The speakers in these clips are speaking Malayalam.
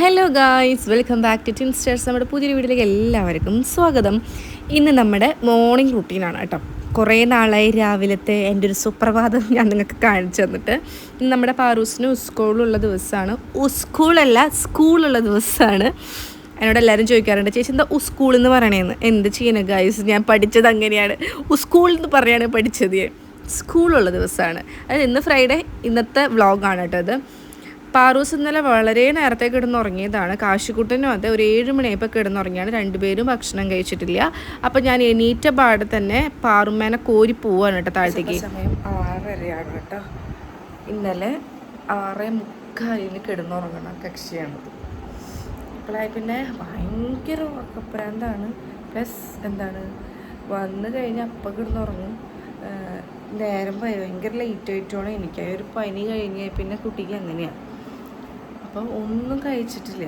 Hello guys welcome back to ടിൻസ്റ്റേഴ്സ് നമ്മുടെ പുതിയൊരു വീട്ടിലേക്ക് എല്ലാവർക്കും സ്വാഗതം. ഇന്ന് നമ്മുടെ മോർണിംഗ് റുട്ടീനാണ് കേട്ടോ. കുറേ നാളായി രാവിലത്തെ എന്റെ ഒരു സുപ്രഭാതം ഞാൻ നിങ്ങൾക്ക് കാണിച്ചു തന്നിട്ട്. ഇന്ന് നമ്മുടെ പാറൂസിന് സ്കൂളുള്ള ദിവസമാണ്. സ്കൂളല്ല സ്കൂളുള്ള ദിവസമാണ്. എന്നോട് എല്ലാവരും ചോദിക്കാറുണ്ട് ചേച്ചി എന്താ ഉസ്കൂൾ എന്ന് പറയണേന്ന്? എന്ത് ചെയ്യണം ഗായ്സ് ഞാൻ പഠിച്ചത് അങ്ങനെയാണ്. സ്കൂൾ എന്ന് പറയാണ് പഠിച്ചത്. സ്കൂളുള്ള ദിവസമാണ്. അതായത് ഇന്ന് ഫ്രൈഡേ ഇന്നത്തെ വ്ളോഗാണ് കേട്ടോ ഇത്. പാറൂസ് ഇന്നലെ വളരെ നേരത്തെ കിടന്നുറങ്ങിയതാണ്. കാശിക്കുട്ടനും അതെ ഒരു ഏഴ് മണിയായപ്പോൾ കിടന്നുറങ്ങിയാണ്. രണ്ടുപേരും ഭക്ഷണം കഴിച്ചിട്ടില്ല. അപ്പം ഞാൻ എണീറ്റ പാടെ തന്നെ പാറുമേനെ കോരി പോവാണ് കേട്ടോ താഴത്തേക്ക്. സമയം ആറരയാണ് കേട്ടോ. ഇന്നലെ ആറ് മുക്കാലിന് കിടന്നുറങ്ങണ കക്ഷിയാണത്. ഇപ്പോഴായി പിന്നെ ഭയങ്കര ഉറക്കപ്രാന്താണ് പ്ലസ് എന്താണ് വന്നു കഴിഞ്ഞാൽ അപ്പം കിടന്നുറങ്ങും. നേരം ഭയങ്കര ലേറ്റ് ആയിട്ടാണ് എനിക്ക്. ഒരു പനി കഴിഞ്ഞ് പിന്നെ കുട്ടിക്ക് അങ്ങനെയാണ് അപ്പം ഒന്നും കഴിച്ചിട്ടില്ല.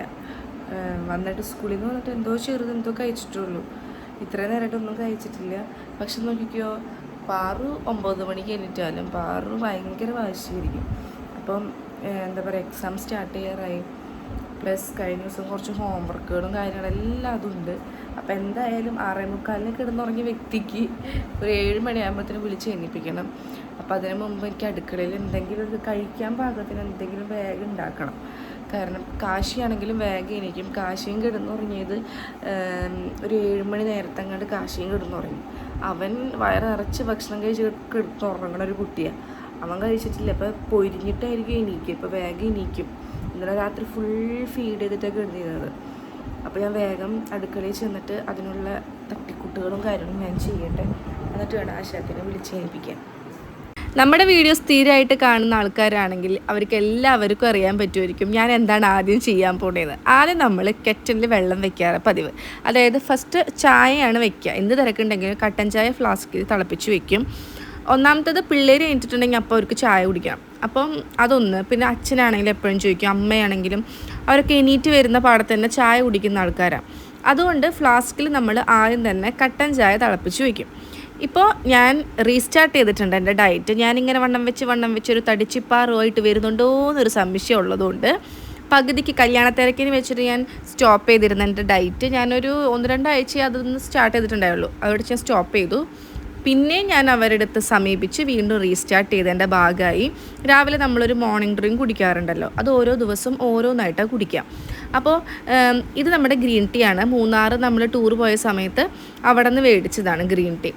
വന്നിട്ട് സ്കൂളിൽ നിന്ന് വന്നിട്ട് എന്തോ ചെറുത് എന്തോ കഴിച്ചിട്ടുള്ളൂ. ഇത്രയും നേരമായിട്ട് ഒന്നും കഴിച്ചിട്ടില്ല. പക്ഷെ നോക്കിക്കോ പാറു ഒമ്പത് മണിക്ക് എണീറ്റാലും പാറു ഭയങ്കര വാശിയായിരിക്കും. അപ്പം എന്താ പറയുക എക്സാം സ്റ്റാർട്ട് ചെയ്യാറായി. പ്ലസ് കഴിഞ്ഞ ദിവസം കുറച്ച് ഹോംവർക്കുകളും കാര്യങ്ങളും എല്ലാം അതുണ്ട്. അപ്പോൾ എന്തായാലും ആറേ മുക്കാലിന് കിടന്നുറങ്ങിയ വ്യക്തിക്ക് ഒരു ഏഴ് മണിയാകുമ്പോഴത്തേനും വിളിച്ച് എണീപ്പിക്കണം. അപ്പോൾ അതിന് മുമ്പ് എനിക്ക് അടുക്കളയിൽ എന്തെങ്കിലും ഒരു കഴിക്കാൻ പാകത്തിന് എന്തെങ്കിലും വേഗം ഉണ്ടാക്കണം. കാരണം കാശിയാണെങ്കിലും വേഗം എനിക്കും കാശിയും കിടന്നുറങ്ങിയത് ഒരു ഏഴുമണി നേരത്തെ അങ്ങോട്ട് കാശിയും കിടന്നുറങ്ങി. അവൻ വയറ് നിറച്ച് ഭക്ഷണം കഴിച്ച് കിടന്നുറങ്ങണ ഒരു കുട്ടിയാണ് അവൻ കഴിച്ചിട്ടില്ല. അപ്പോൾ പൊരിഞ്ഞിട്ടായിരിക്കും എണീക്കുക. ഇപ്പോൾ വേഗം എണീക്കും. ഇന്നലെ രാത്രി ഫുൾ ഫീഡ് ചെയ്തിട്ടൊക്കെ കിടന്നിരുന്നത്. അപ്പോൾ ഞാൻ വേഗം അടുക്കളയിൽ ചെന്നിട്ട് അതിനുള്ള തട്ടിക്കുട്ടുകളും കാര്യങ്ങളും ഞാൻ ചെയ്യട്ടെ. എന്നിട്ട് വേണം ആശാത്തിനെ വിളിച്ച് ഏൽപ്പിക്കാൻ. നമ്മുടെ വീഡിയോ സ്ഥിരമായിട്ട് കാണുന്ന ആൾക്കാരാണെങ്കിൽ അവർക്ക് എല്ലാവർക്കും അറിയാൻ പറ്റുമായിരിക്കും ഞാൻ എന്താണ് ആദ്യം ചെയ്യാൻ പോണേന്ന്. ആദ്യം നമ്മൾ കെറ്റലിൽ വെള്ളം വെക്കാറ് പതിവ്. അതായത് ഫസ്റ്റ് ചായയാണ് വെക്കുക എന്ത് തിരക്കുണ്ടെങ്കിലും കട്ടൻ ചായ ഫ്ലാസ്കിൽ തിളപ്പിച്ച് വെക്കും. ഒന്നാമത്തത് പിള്ളേർ കഴിഞ്ഞിട്ടുണ്ടെങ്കിൽ അപ്പോൾ അവർക്ക് ചായ കുടിക്കാം. അപ്പം അതൊന്ന്. പിന്നെ അച്ഛനാണെങ്കിലും എപ്പോഴും ചോദിക്കും അമ്മയാണെങ്കിലും അവരൊക്കെ എണീറ്റ് വരുന്ന പാടത്ത് തന്നെ ചായ കുടിക്കുന്ന ആൾക്കാരാണ് അതുകൊണ്ട് ഫ്ലാസ്കിൽ നമ്മൾ ആദ്യം തന്നെ കട്ടൻ ചായ തിളപ്പിച്ച് വയ്ക്കും ഇപ്പോൾ ഞാൻ റീസ്റ്റാർട്ട് ചെയ്തിട്ടുണ്ട് എന്റെ ഡയറ്റ് ഞാൻ ഇങ്ങനെ വണ്ണം വെച്ച് വണ്ണം വെച്ച് ഒരു തടിച്ചിപ്പാറുമായിട്ട് വരുന്നുണ്ടോ എന്നൊരു സംശയം ഉള്ളതുകൊണ്ട് പകുതിക്ക് കല്യാണ തിരക്കിന് വെച്ചിട്ട് ഞാൻ സ്റ്റോപ്പ് ചെയ്തിരുന്ന എന്റെ ഡയറ്റ് ഞാനൊരു ഒന്ന് രണ്ടാഴ്ച അതൊന്ന് സ്റ്റാർട്ട് ചെയ്തിട്ടുണ്ടായുള്ളൂ. അവിടെ ഞാൻ സ്റ്റോപ്പ് ചെയ്തു. പിന്നെ ഞാൻ അവരുടെ അടുത്ത് സമീപിച്ച് വീണ്ടും റീസ്റ്റാർട്ട് ചെയ്തതിന്റെ ഭാഗമായി രാവിലെ നമ്മളൊരു മോർണിംഗ് ഡ്രിങ്ക് കുടിക്കാറുണ്ടല്ലോ. അത് ഓരോ ദിവസം ഓരോന്നായിട്ടാണ് കുടിക്കുക. അപ്പോൾ ഇത് നമ്മുടെ ഗ്രീൻ ടീ ആണ്. മൂന്നാർ നമ്മൾ ടൂർ പോയ സമയത്ത് അവിടെ നിന്ന് മേടിച്ചതാണ് ഗ്രീൻ ടീ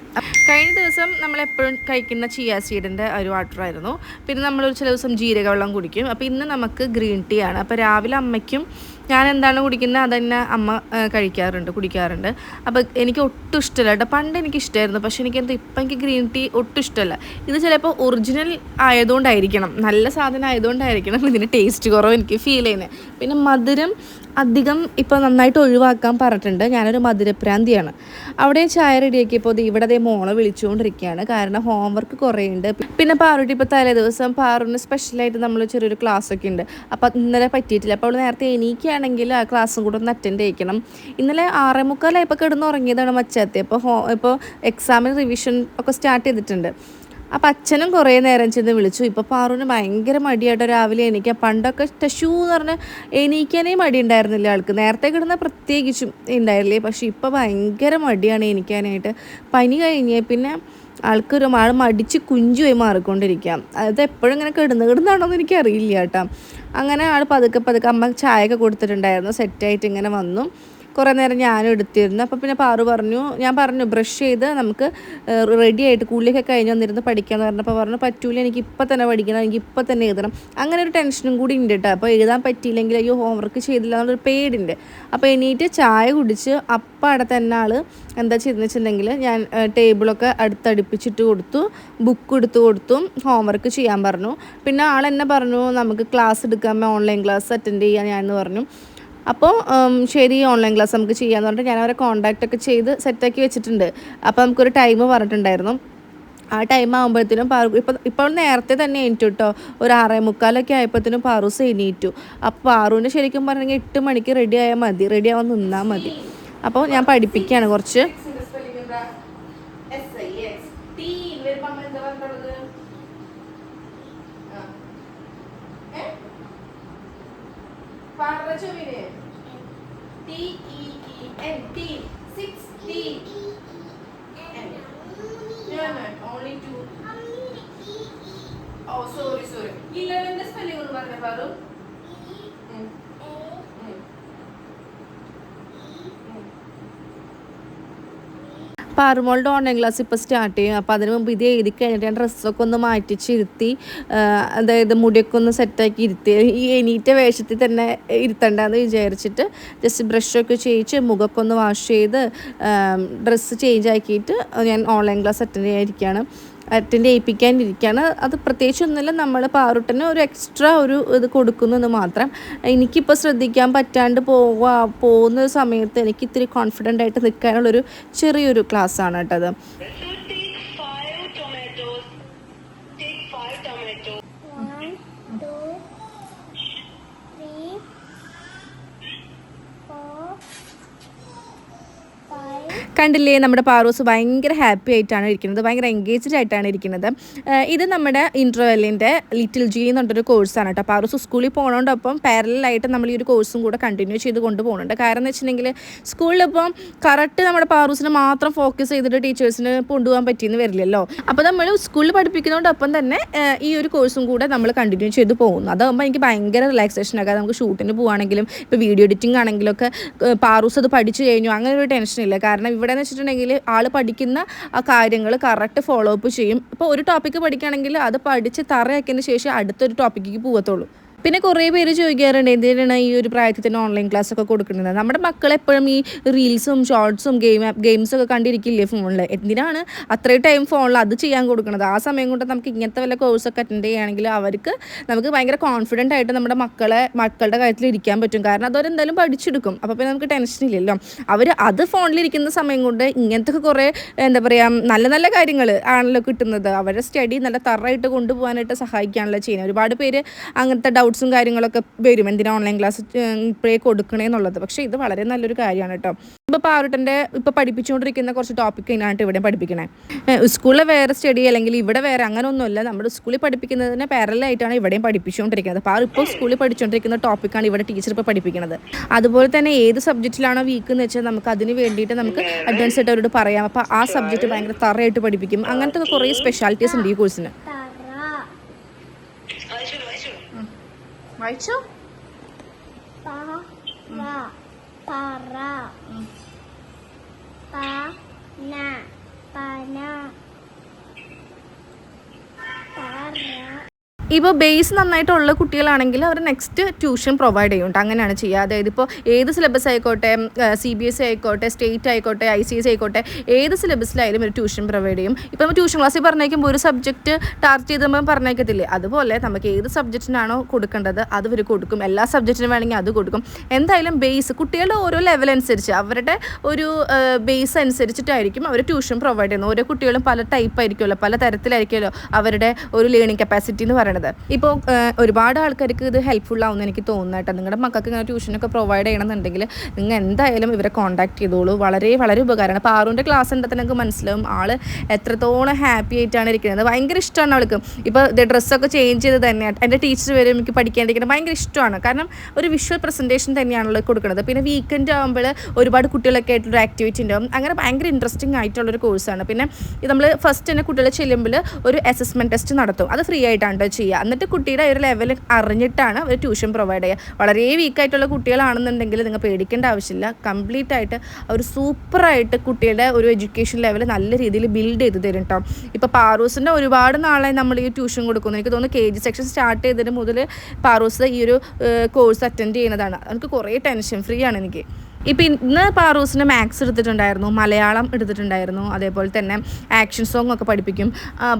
കഴിഞ്ഞ ദിവസം നമ്മൾ എപ്പോഴും കഴിക്കുന്ന ചിയ സീഡിന്റെ ഒരു വാട്ടറായിരുന്നു പിന്നെ നമ്മൾ ഒരു ചില ദിവസം ജീരക വെള്ളം കുടിക്കും. അപ്പോൾ ഇന്ന് നമുക്ക് ഗ്രീൻ ടീ ആണ്. അപ്പോൾ രാവിലെ അമ്മയ്ക്കും ഞാൻ എന്താണ് കുടിക്കുന്നത്? അതന്നെ അമ്മ കഴിക്കാറുണ്ട് കുടിക്കാറുണ്ട്. അപ്പോൾ എനിക്ക് ഒട്ടും ഇഷ്ടമല്ല കേട്ടോ. പണ്ട് എനിക്ക് ഇഷ്ടമായിരുന്നു പക്ഷേ എനിക്ക് എന്താ ഇപ്പം എനിക്ക് ഗ്രീൻ ടീ ഒട്ടും ഇഷ്ടമല്ല ഇത് ചിലപ്പോൾ ഒറിജിനൽ ആയതുകൊണ്ടായിരിക്കണം. നല്ല സാധനം ആയതുകൊണ്ടായിരിക്കണം ഇതിന് ടേസ്റ്റ് കുറവ് എനിക്ക് ഫീൽ ചെയ്യുന്നത് പിന്നെ മധുരം അധികം ഇപ്പോൾ നന്നായിട്ട് ഒഴിവാക്കാൻ പറഞ്ഞിട്ടുണ്ട്. ഞാനൊരു മധുരപ്രാന്തിയാണ്. അവിടെ ചായ റെഡിയാക്കിയപ്പോൾ ദേ ഇവിടെ അതേ മോളെ വിളിച്ചുകൊണ്ടിരിക്കുകയാണ്. കാരണം ഹോംവർക്ക് കുറേ ഉണ്ട് പിന്നെ പാറുട്ടി ഇപ്പോൾ തലേ ദിവസം പാറുവിന് സ്പെഷ്യലായിട്ട് നമ്മൾ ചെറിയൊരു ക്ലാസ് ഒക്കെ ഉണ്ട്. അപ്പോൾ ഇന്നലെ പറ്റിയിട്ടില്ല. അപ്പോൾ അവൾ നേരത്തെ എണീക്കുകയാണെങ്കിൽ ആ ക്ലാസ്സും കൂടെ ഒന്ന് അറ്റൻഡ് ചെയ്യിക്കണം. ഇന്നലെ ആറേ മുക്കാലായപ്പോൾ കിടന്നുറങ്ങിയതാണ് മച്ചാത്തി. അപ്പോൾ ഹോ ഇപ്പോൾ എക്സാമിന് റിവിഷൻ ഒക്കെ സ്റ്റാർട്ട് ചെയ്തിട്ടുണ്ട്. അപ്പം അച്ഛനും കുറേ നേരം ചെന്ന് വിളിച്ചു. ഇപ്പോൾ പാറുവിന് ഭയങ്കര മടിയായിട്ട് രാവിലെ എനിക്ക് പണ്ടൊക്കെ ടഷൂ എന്ന് പറഞ്ഞാൽ എണീക്കാനേ മടി ഉണ്ടായിരുന്നില്ല ആൾക്ക്. നേരത്തെ കിടന്ന പ്രത്യേകിച്ചും ഉണ്ടായിരുന്നില്ലേ. പക്ഷേ ഇപ്പോൾ ഭയങ്കര മടിയാണ് എണീക്കാനായിട്ട്. പനി കഴിഞ്ഞേ പിന്നെ ആൾക്കൊരു ആൾ മടിച്ച് കുഞ്ചുമായി മാറിക്കൊണ്ടിരിക്കാം. അത് എപ്പോഴും ഇങ്ങനെ കിടന്ന് കിടന്നാണോ എനിക്ക് എനിക്കറിയില്ല കേട്ടോ. അങ്ങനെ ആൾ പതുക്കെ പതുക്കെ അമ്മ ചായയൊക്കെ കൊടുത്തിട്ടുണ്ടായിരുന്നു. സെറ്റായിട്ട് ഇങ്ങനെ വന്നു. കുറേ നേരം ഞാനും എടുത്തിരുന്നു. അപ്പോൾ പിന്നെ പാറു പറഞ്ഞു ഞാൻ പറഞ്ഞു ബ്രഷ് ചെയ്ത് നമുക്ക് റെഡി ആയിട്ട് കൂളിയൊക്കെ കഴിഞ്ഞ് വന്നിരുന്ന് പഠിക്കാമെന്ന് പറഞ്ഞപ്പോൾ പറഞ്ഞു പറ്റൂല എനിക്ക് ഇപ്പം തന്നെ പഠിക്കണം എനിക്ക് ഇപ്പം തന്നെ എഴുതണം. അങ്ങനെ ഒരു ടെൻഷനും കൂടി ഉണ്ട് കേട്ടോ അപ്പോൾ എഴുതാൻ പറ്റിയില്ലെങ്കിൽ അയ്യോ ഹോംവർക്ക് ചെയ്തില്ല എന്നുള്ളൊരു പേടിയുണ്ട് അപ്പോൾ എണീറ്റ് ചായ കുടിച്ച് അപ്പം അവിടെ തന്നെ ആൾ എന്താ ചെയ്തെന്ന് വെച്ചിട്ടുണ്ടെങ്കിൽ ഞാൻ ടേബിളൊക്കെ അടുത്തടുപ്പിച്ചിട്ട് കൊടുത്തു ബുക്ക് എടുത്ത് കൊടുത്തു ഹോംവർക്ക് ചെയ്യാൻ പറഞ്ഞു. പിന്നെ ആൾ എന്നെ പറഞ്ഞു നമുക്ക് ക്ലാസ് എടുക്കാൻ ഓൺലൈൻ ക്ലാസ് അറ്റൻഡ് ചെയ്യാൻ ഞാൻ പറഞ്ഞു. അപ്പോൾ ശരി ഓൺലൈൻ ക്ലാസ് നമുക്ക് ചെയ്യാമെന്ന് പറഞ്ഞിട്ട് ഞാൻ അവരെ കോൺടാക്റ്റ് ഒക്കെ ചെയ്ത് സെറ്റാക്കി വെച്ചിട്ടുണ്ട്. അപ്പോൾ നമുക്കൊരു ടൈം പറഞ്ഞിട്ടുണ്ടായിരുന്നു. ആ ടൈം ആകുമ്പോഴത്തേനും പാറു ഇപ്പോൾ ഇപ്പോൾ നേരത്തെ തന്നെ എണീറ്റു കേട്ടോ ഒരു ആറേ മുക്കാലൊക്കെ ആയപ്പോഴത്തേനും പാറൂസ് എണീറ്റു. അപ്പോൾ പാറുവിന്റെ ശരിക്കും പറഞ്ഞെങ്കിൽ എട്ട് മണിക്ക് റെഡി ആയാൽ മതി. റെഡി ആവാൻ നിന്നാൽ മതി. അപ്പോൾ ഞാൻ പഠിപ്പിക്കുകയാണ് കുറച്ച്. പറ വായിച്ചോ മീനെ T E E N T six T only two oh sorry sorry ഇലവന്റെ spelling ഒന്ന് പറഞ്ഞേ പാറു പാറുമോളുടെ ഓൺലൈൻ ക്ലാസ് ഇപ്പോൾ സ്റ്റാർട്ട് ചെയ്യും. അപ്പോൾ അതിന് മുമ്പ് ഇത് എഴുതി കഴിഞ്ഞിട്ട് ഞാൻ ഡ്രസ്സൊക്കെ ഒന്ന് മാറ്റിച്ചിരുത്തി ആ, അതായത് മുടിയൊക്കെ ഒന്ന് സെറ്റാക്കി ഇരുത്തി. ഈ എണീറ്റ വേഷത്തിൽ തന്നെ ഇരുത്തണ്ടെന്ന് വിചാരിച്ചിട്ട് ജസ്റ്റ് ബ്രഷൊക്കെ ചെയ്യിച്ച് മുഖമൊക്കെ ഒന്ന് വാഷ് ചെയ്ത് ഡ്രസ്സ് ചേഞ്ച് ആക്കിയിട്ട് ഞാൻ ഓൺലൈൻ ക്ലാസ് അറ്റൻഡ് ചെയ്യാനിരിക്കുകയാണ് അറ്റൻഡ് ചെയ്യിപ്പിക്കാനിരിക്കുകയാണ്. അത് പ്രത്യേകിച്ചൊന്നുമില്ല. നമ്മൾ പാറുട്ടന് ഒരു എക്സ്ട്രാ ഒരു ഇത് കൊടുക്കുന്നു എന്ന് മാത്രം. എനിക്കിപ്പോൾ ശ്രദ്ധിക്കാൻ പറ്റാണ്ട് പോവാ പോകുന്ന സമയത്ത് എനിക്ക് ഇത്തിരി കോൺഫിഡന്റ് ആയിട്ട് നിൽക്കാനുള്ളൊരു ചെറിയൊരു ക്ലാസ്സാണ് കേട്ടോ കണ്ടില്ലേ നമ്മുടെ പാറൂസ് ഭയങ്കര ഹാപ്പി ആയിട്ടാണ് ഇരിക്കുന്നത് ഭയങ്കര എൻഗേജ്ഡ് ആയിട്ടാണ് ഇരിക്കുന്നത്. ഇത് നമ്മുടെ ഇൻട്രോവെല്ലിന്റെ ലിറ്റിൽ ജി എന്നുള്ളൊരു കോഴ്സാണ് കേട്ടോ. പാറൂസ് സ്കൂളിൽ പോകണോടൊപ്പം പാരലായിട്ട് നമ്മൾ ഈ ഒരു കോഴ്സും കൂടെ കണ്ടിന്യൂ ചെയ്ത് കൊണ്ടുപോകുന്നുണ്ട് കാരണം എന്ന് വെച്ചിട്ടുണ്ടെങ്കിൽ സ്കൂളിലിപ്പം കറക്റ്റ് നമ്മുടെ പാറൂസിന് മാത്രം ഫോക്കസ് ചെയ്തിട്ട് ടീച്ചേഴ്സിന് കൊണ്ടുപോകാൻ പറ്റിയെന്ന് വരില്ലല്ലോ. അപ്പോൾ നമ്മൾ സ്കൂളിൽ പഠിപ്പിക്കുന്നതോടൊപ്പം തന്നെ ഈ ഒരു കോഴ്സും കൂടെ നമ്മൾ കണ്ടിന്യൂ ചെയ്ത് പോകുന്നു. അതാകുമ്പോൾ എനിക്ക് ഭയങ്കര റിലാക്സേഷൻ ആകാം. നമുക്ക് ഷൂട്ടിന് പോകുകയാണെങ്കിലും ഇപ്പോൾ വീഡിയോ എഡിറ്റിംഗ് ആണെങ്കിലും ഒക്കെ പാറൂസ് അത് പഠിച്ചു കഴിഞ്ഞു. അങ്ങനെ ഒരു ടെൻഷനില്ല കാരണം ഇവിടെ എന്ന് വെച്ചിട്ടുണ്ടെങ്കിൽ ആൾ പഠിക്കുന്ന ആ കാര്യങ്ങൾ കറക്റ്റ് ഫോളോ അപ്പ് ചെയ്യും. ഇപ്പോൾ ഒരു ടോപ്പിക്ക് പഠിക്കുകയാണെങ്കിൽ അത് പഠിച്ച് തറയാക്കിയതിന് ശേഷം അടുത്തൊരു ടോപ്പിക്കേക്ക് പോകത്തുള്ളൂ. പിന്നെ കുറേ പേര് ചോദിക്കാറുണ്ട് എന്തിനാണ് ഈ ഒരു പ്രായത്തിൽ തന്നെ ഓൺലൈൻ ക്ലാസ് ഒക്കെ കൊടുക്കുന്നത്? നമ്മുടെ മക്കൾ എപ്പോഴും ഈ റീൽസും ഷോർട്സും ഗെയിം ഗെയിംസും ഒക്കെ കണ്ടിരിക്കില്ലേ ഫോണിൽ എന്തിനാണ് അത്രയും ടൈം ഫോണിൽ അത് ചെയ്യാൻ കൊടുക്കുന്നത്? ആ സമയം കൊണ്ട് നമുക്ക് ഇങ്ങനത്തെ വല്ല കോഴ്സൊക്കെ അറ്റൻഡ് ചെയ്യുകയാണെങ്കിൽ അവർക്ക് നമുക്ക് ഭയങ്കര കോൺഫിഡന്റ് ആയിട്ട് നമ്മുടെ മക്കളെ മക്കളുടെ കാര്യത്തിൽ ഇരിക്കാൻ പറ്റും. കാരണം അതവരെന്തായാലും പഠിച്ചെടുക്കും. അപ്പോൾ പിന്നെ നമുക്ക് ടെൻഷൻ ഇല്ലല്ലോ. അവർ അത് ഫോണിലിരിക്കുന്ന സമയം കൊണ്ട് ഇങ്ങനത്തെ കുറേ എന്താ പറയുക നല്ല നല്ല കാര്യങ്ങൾ ആണല്ലോ കിട്ടുന്നത്. അവരുടെ സ്റ്റഡി നല്ല തറയായിട്ട് കൊണ്ടുപോകാനായിട്ട് സഹായിക്കാണല്ലോ ചെയ്യുന്നത്. ഒരുപാട് പേര് അങ്ങനത്തെ ഡൗട്ട്സും കാര്യങ്ങളൊക്കെ വരും. എന്തിനാ ഓൺലൈൻ ക്ലാസ് ഇപ്പോഴേ കൊടുക്കണേ എന്നുള്ളത്. പക്ഷേ ഇത് വളരെ നല്ലൊരു കാര്യമാണ് കേട്ടോ. ഇപ്പോൾ പാറുട്ടന്റെ ഇപ്പോൾ പഠിപ്പിച്ചുകൊണ്ടിരിക്കുന്ന കുറച്ച് ടോപ്പിക് ഇതിനായിട്ട് ഇവിടെ പഠിപ്പിക്കണേ. സ്കൂളിലെ വേറെ സ്റ്റഡി അല്ലെങ്കിൽ ഇവിടെ വേറെ അങ്ങനെ ഒന്നുമല്ല നമ്മുടെ സ്കൂളിൽ പഠിപ്പിക്കുന്നതിന് പാരലായിട്ടാണ് ഇവിടെയും പഠിപ്പിച്ചുകൊണ്ടിരിക്കുന്നത്. അപ്പോൾ ഇപ്പോൾ സ്കൂളിൽ പഠിച്ചുകൊണ്ടിരിക്കുന്ന ടോപ്പിക്കാണ് ഇവിടെ ടീച്ചർ ഇപ്പോൾ പഠിപ്പിക്കുന്നത് അതുപോലെ തന്നെ ഏത് സബ്ജക്റ്റിലാണോ വീക്ക് എന്ന് വെച്ചാൽ നമുക്ക് അതിന് വേണ്ടിയിട്ട് നമുക്ക് അഡ്വാൻസ് ആയിട്ട് അവരോട് പറയാം. അപ്പോൾ ആ സബ്ജക്റ്റ് ഭയങ്കര തറയായിട്ട് പഠിപ്പിക്കും. അങ്ങനത്തെ കുറേ സ്പെഷ്യാലിറ്റീസ് ഉണ്ട് ഈ കോഴ്സിന് വായിച്ചോ para, para, pana, pana, para. ഇപ്പോൾ ബേസ് നന്നായിട്ടുള്ള കുട്ടികളാണെങ്കിൽ അവർ നെക്സ്റ്റ് ട്യൂഷൻ പ്രൊവൈഡ് ചെയ്യുന്നുണ്ട്. അങ്ങനെയാണ് ചെയ്യുക. അതായത് ഇപ്പോൾ ഏത് സിലബസ് ആയിക്കോട്ടെ സി ബി എസ് ഇ ആയിക്കോട്ടെ സ്റ്റേറ്റ് ആയിക്കോട്ടെ ഐ സി എസ് ആയിക്കോട്ടെ ഏത് സിലബസിലായാലും ഒരു ട്യൂഷൻ പ്രൊവൈഡ് ചെയ്യും. നമ്മൾ ട്യൂഷൻ ക്ലാസ്സിൽ പറഞ്ഞേക്കുമ്പോൾ ഒരു സബ്ജക്റ്റ് ടാർജറ്റ് ചെയ്ത് നമ്മൾ പറഞ്ഞേക്കത്തില്ലേ? അതുപോലെ നമുക്ക് ഏത് സബ്ജക്റ്റിനാണോ കൊടുക്കേണ്ടത് അത് ഇവർ കൊടുക്കും. എല്ലാ സബ്ജക്റ്റിനും വേണമെങ്കിൽ അത് കൊടുക്കും. എന്തായാലും ബേസ് കുട്ടികളുടെ ഓരോ ലെവൽ അനുസരിച്ച് അവരുടെ ഒരു ബേസ് അനുസരിച്ചിട്ടായിരിക്കും അവർ ട്യൂഷൻ പ്രൊവൈഡ് ചെയ്യുന്നത്. ഓരോ കുട്ടികളും പല ടൈപ്പ് ആയിരിക്കുമല്ലോ പല തരത്തിലായിരിക്കുമല്ലോ അവരുടെ ഒരു ലേണിംഗ് കപ്പാസിറ്റി എന്ന് പറയുന്നത്. ഇപ്പോൾ ഒരുപാട് ആൾക്കാർക്ക് ഇത് ഹെൽപ്ഫുൾ ആവുമെന്ന് എനിക്ക് തോന്നുന്നു കേട്ടോ. നിങ്ങളുടെ മക്കൾക്ക് ഇങ്ങനെ ട്യൂഷനൊക്കെ പ്രൊവൈഡ് ചെയ്യണമെന്നുണ്ടെങ്കിൽ നിങ്ങൾ എന്തായാലും ഇവരെ കോൺടാക്ട് ചെയ്തോളൂ. വളരെ വളരെ ഉപകാരമാണ്. അപ്പോൾ ആറുന്റെ ക്ലാസ് ഉണ്ടെങ്കിൽ തന്നെ നിങ്ങൾക്ക് മനസ്സിലാവും. ആൾ എത്രത്തോളം ഹാപ്പി ആയിട്ടാണ് ഇരിക്കുന്നത്. ഭയങ്കര ഇഷ്ടമാണ് അവൾക്ക്. ഇപ്പോൾ ഡ്രസ്സൊക്കെ ചേഞ്ച് ചെയ്ത് തന്നെ എന്റെ ടീച്ചർ വരെ എനിക്ക് പഠിക്കാണ്ടിരിക്കുന്നത് ഭയങ്കര ഇഷ്ടമാണ്. കാരണം ഒരു വിഷ്വൽ പ്രസന്റേഷൻ തന്നെയാണല്ലോ കൊടുക്കുന്നത്. പിന്നെ വീക്കെൻഡ് ആകുമ്പോൾ ഒരുപാട് കുട്ടികളൊക്കെ ആയിട്ടുള്ള ആക്ടിവിറ്റി ഉണ്ടാവും. അങ്ങനെ ഭയങ്കര ഇൻട്രസ്റ്റിംഗ് ആയിട്ടുള്ളൊരു കോഴ്സാണ് പിന്നെ നമ്മൾ ഫസ്റ്റ് തന്നെ കുട്ടികളെ ചെല്ലുമ്പോൾ ഒരു അസസ്മെന്റ് ടെസ്റ്റ് നടത്തും. അത് ഫ്രീ ആയിട്ടാണ് കേട്ടോ ചെയ്യുക. എന്നിട്ട് കുട്ടിയുടെ ഒരു ലെവൽ അറിഞ്ഞിട്ടാണ് അവർ ട്യൂഷൻ പ്രൊവൈഡ് ചെയ്യുക. വളരെ വീക്കായിട്ടുള്ള കുട്ടികളാണെന്നുണ്ടെങ്കിൽ നിങ്ങൾ പേടിക്കേണ്ട ആവശ്യമില്ല. കംപ്ലീറ്റ് ആയിട്ട് അവർ സൂപ്പറായിട്ട് കുട്ടിയുടെ ഒരു എഡ്യൂക്കേഷൻ ലെവൽ നല്ല രീതിയിൽ ബിൽഡ് ചെയ്ത് തരും കേട്ടോ ഇപ്പോൾ പാറൂസിന്റെ ഒരുപാട് നാളായി നമ്മൾ ഈ ട്യൂഷൻ കൊടുക്കുന്നു. എനിക്ക് തോന്നുന്നു കെ ജി സെക്ഷൻ സ്റ്റാർട്ട് ചെയ്തതിന് മുതൽ പാറൂസ് ഈ ഒരു കോഴ്സ് അറ്റൻഡ് ചെയ്യുന്നതാണ്. എനിക്ക് കുറേ ടെൻഷൻ ഫ്രീ ആണ് എനിക്ക്. ഇപ്പം ഇന്ന് പാറൂസിന് മാത്സ് എടുത്തിട്ടുണ്ടായിരുന്നു മലയാളം എടുത്തിട്ടുണ്ടായിരുന്നു അതേപോലെ തന്നെ ആക്ഷൻ സോങ് ഒക്കെ പഠിപ്പിക്കും.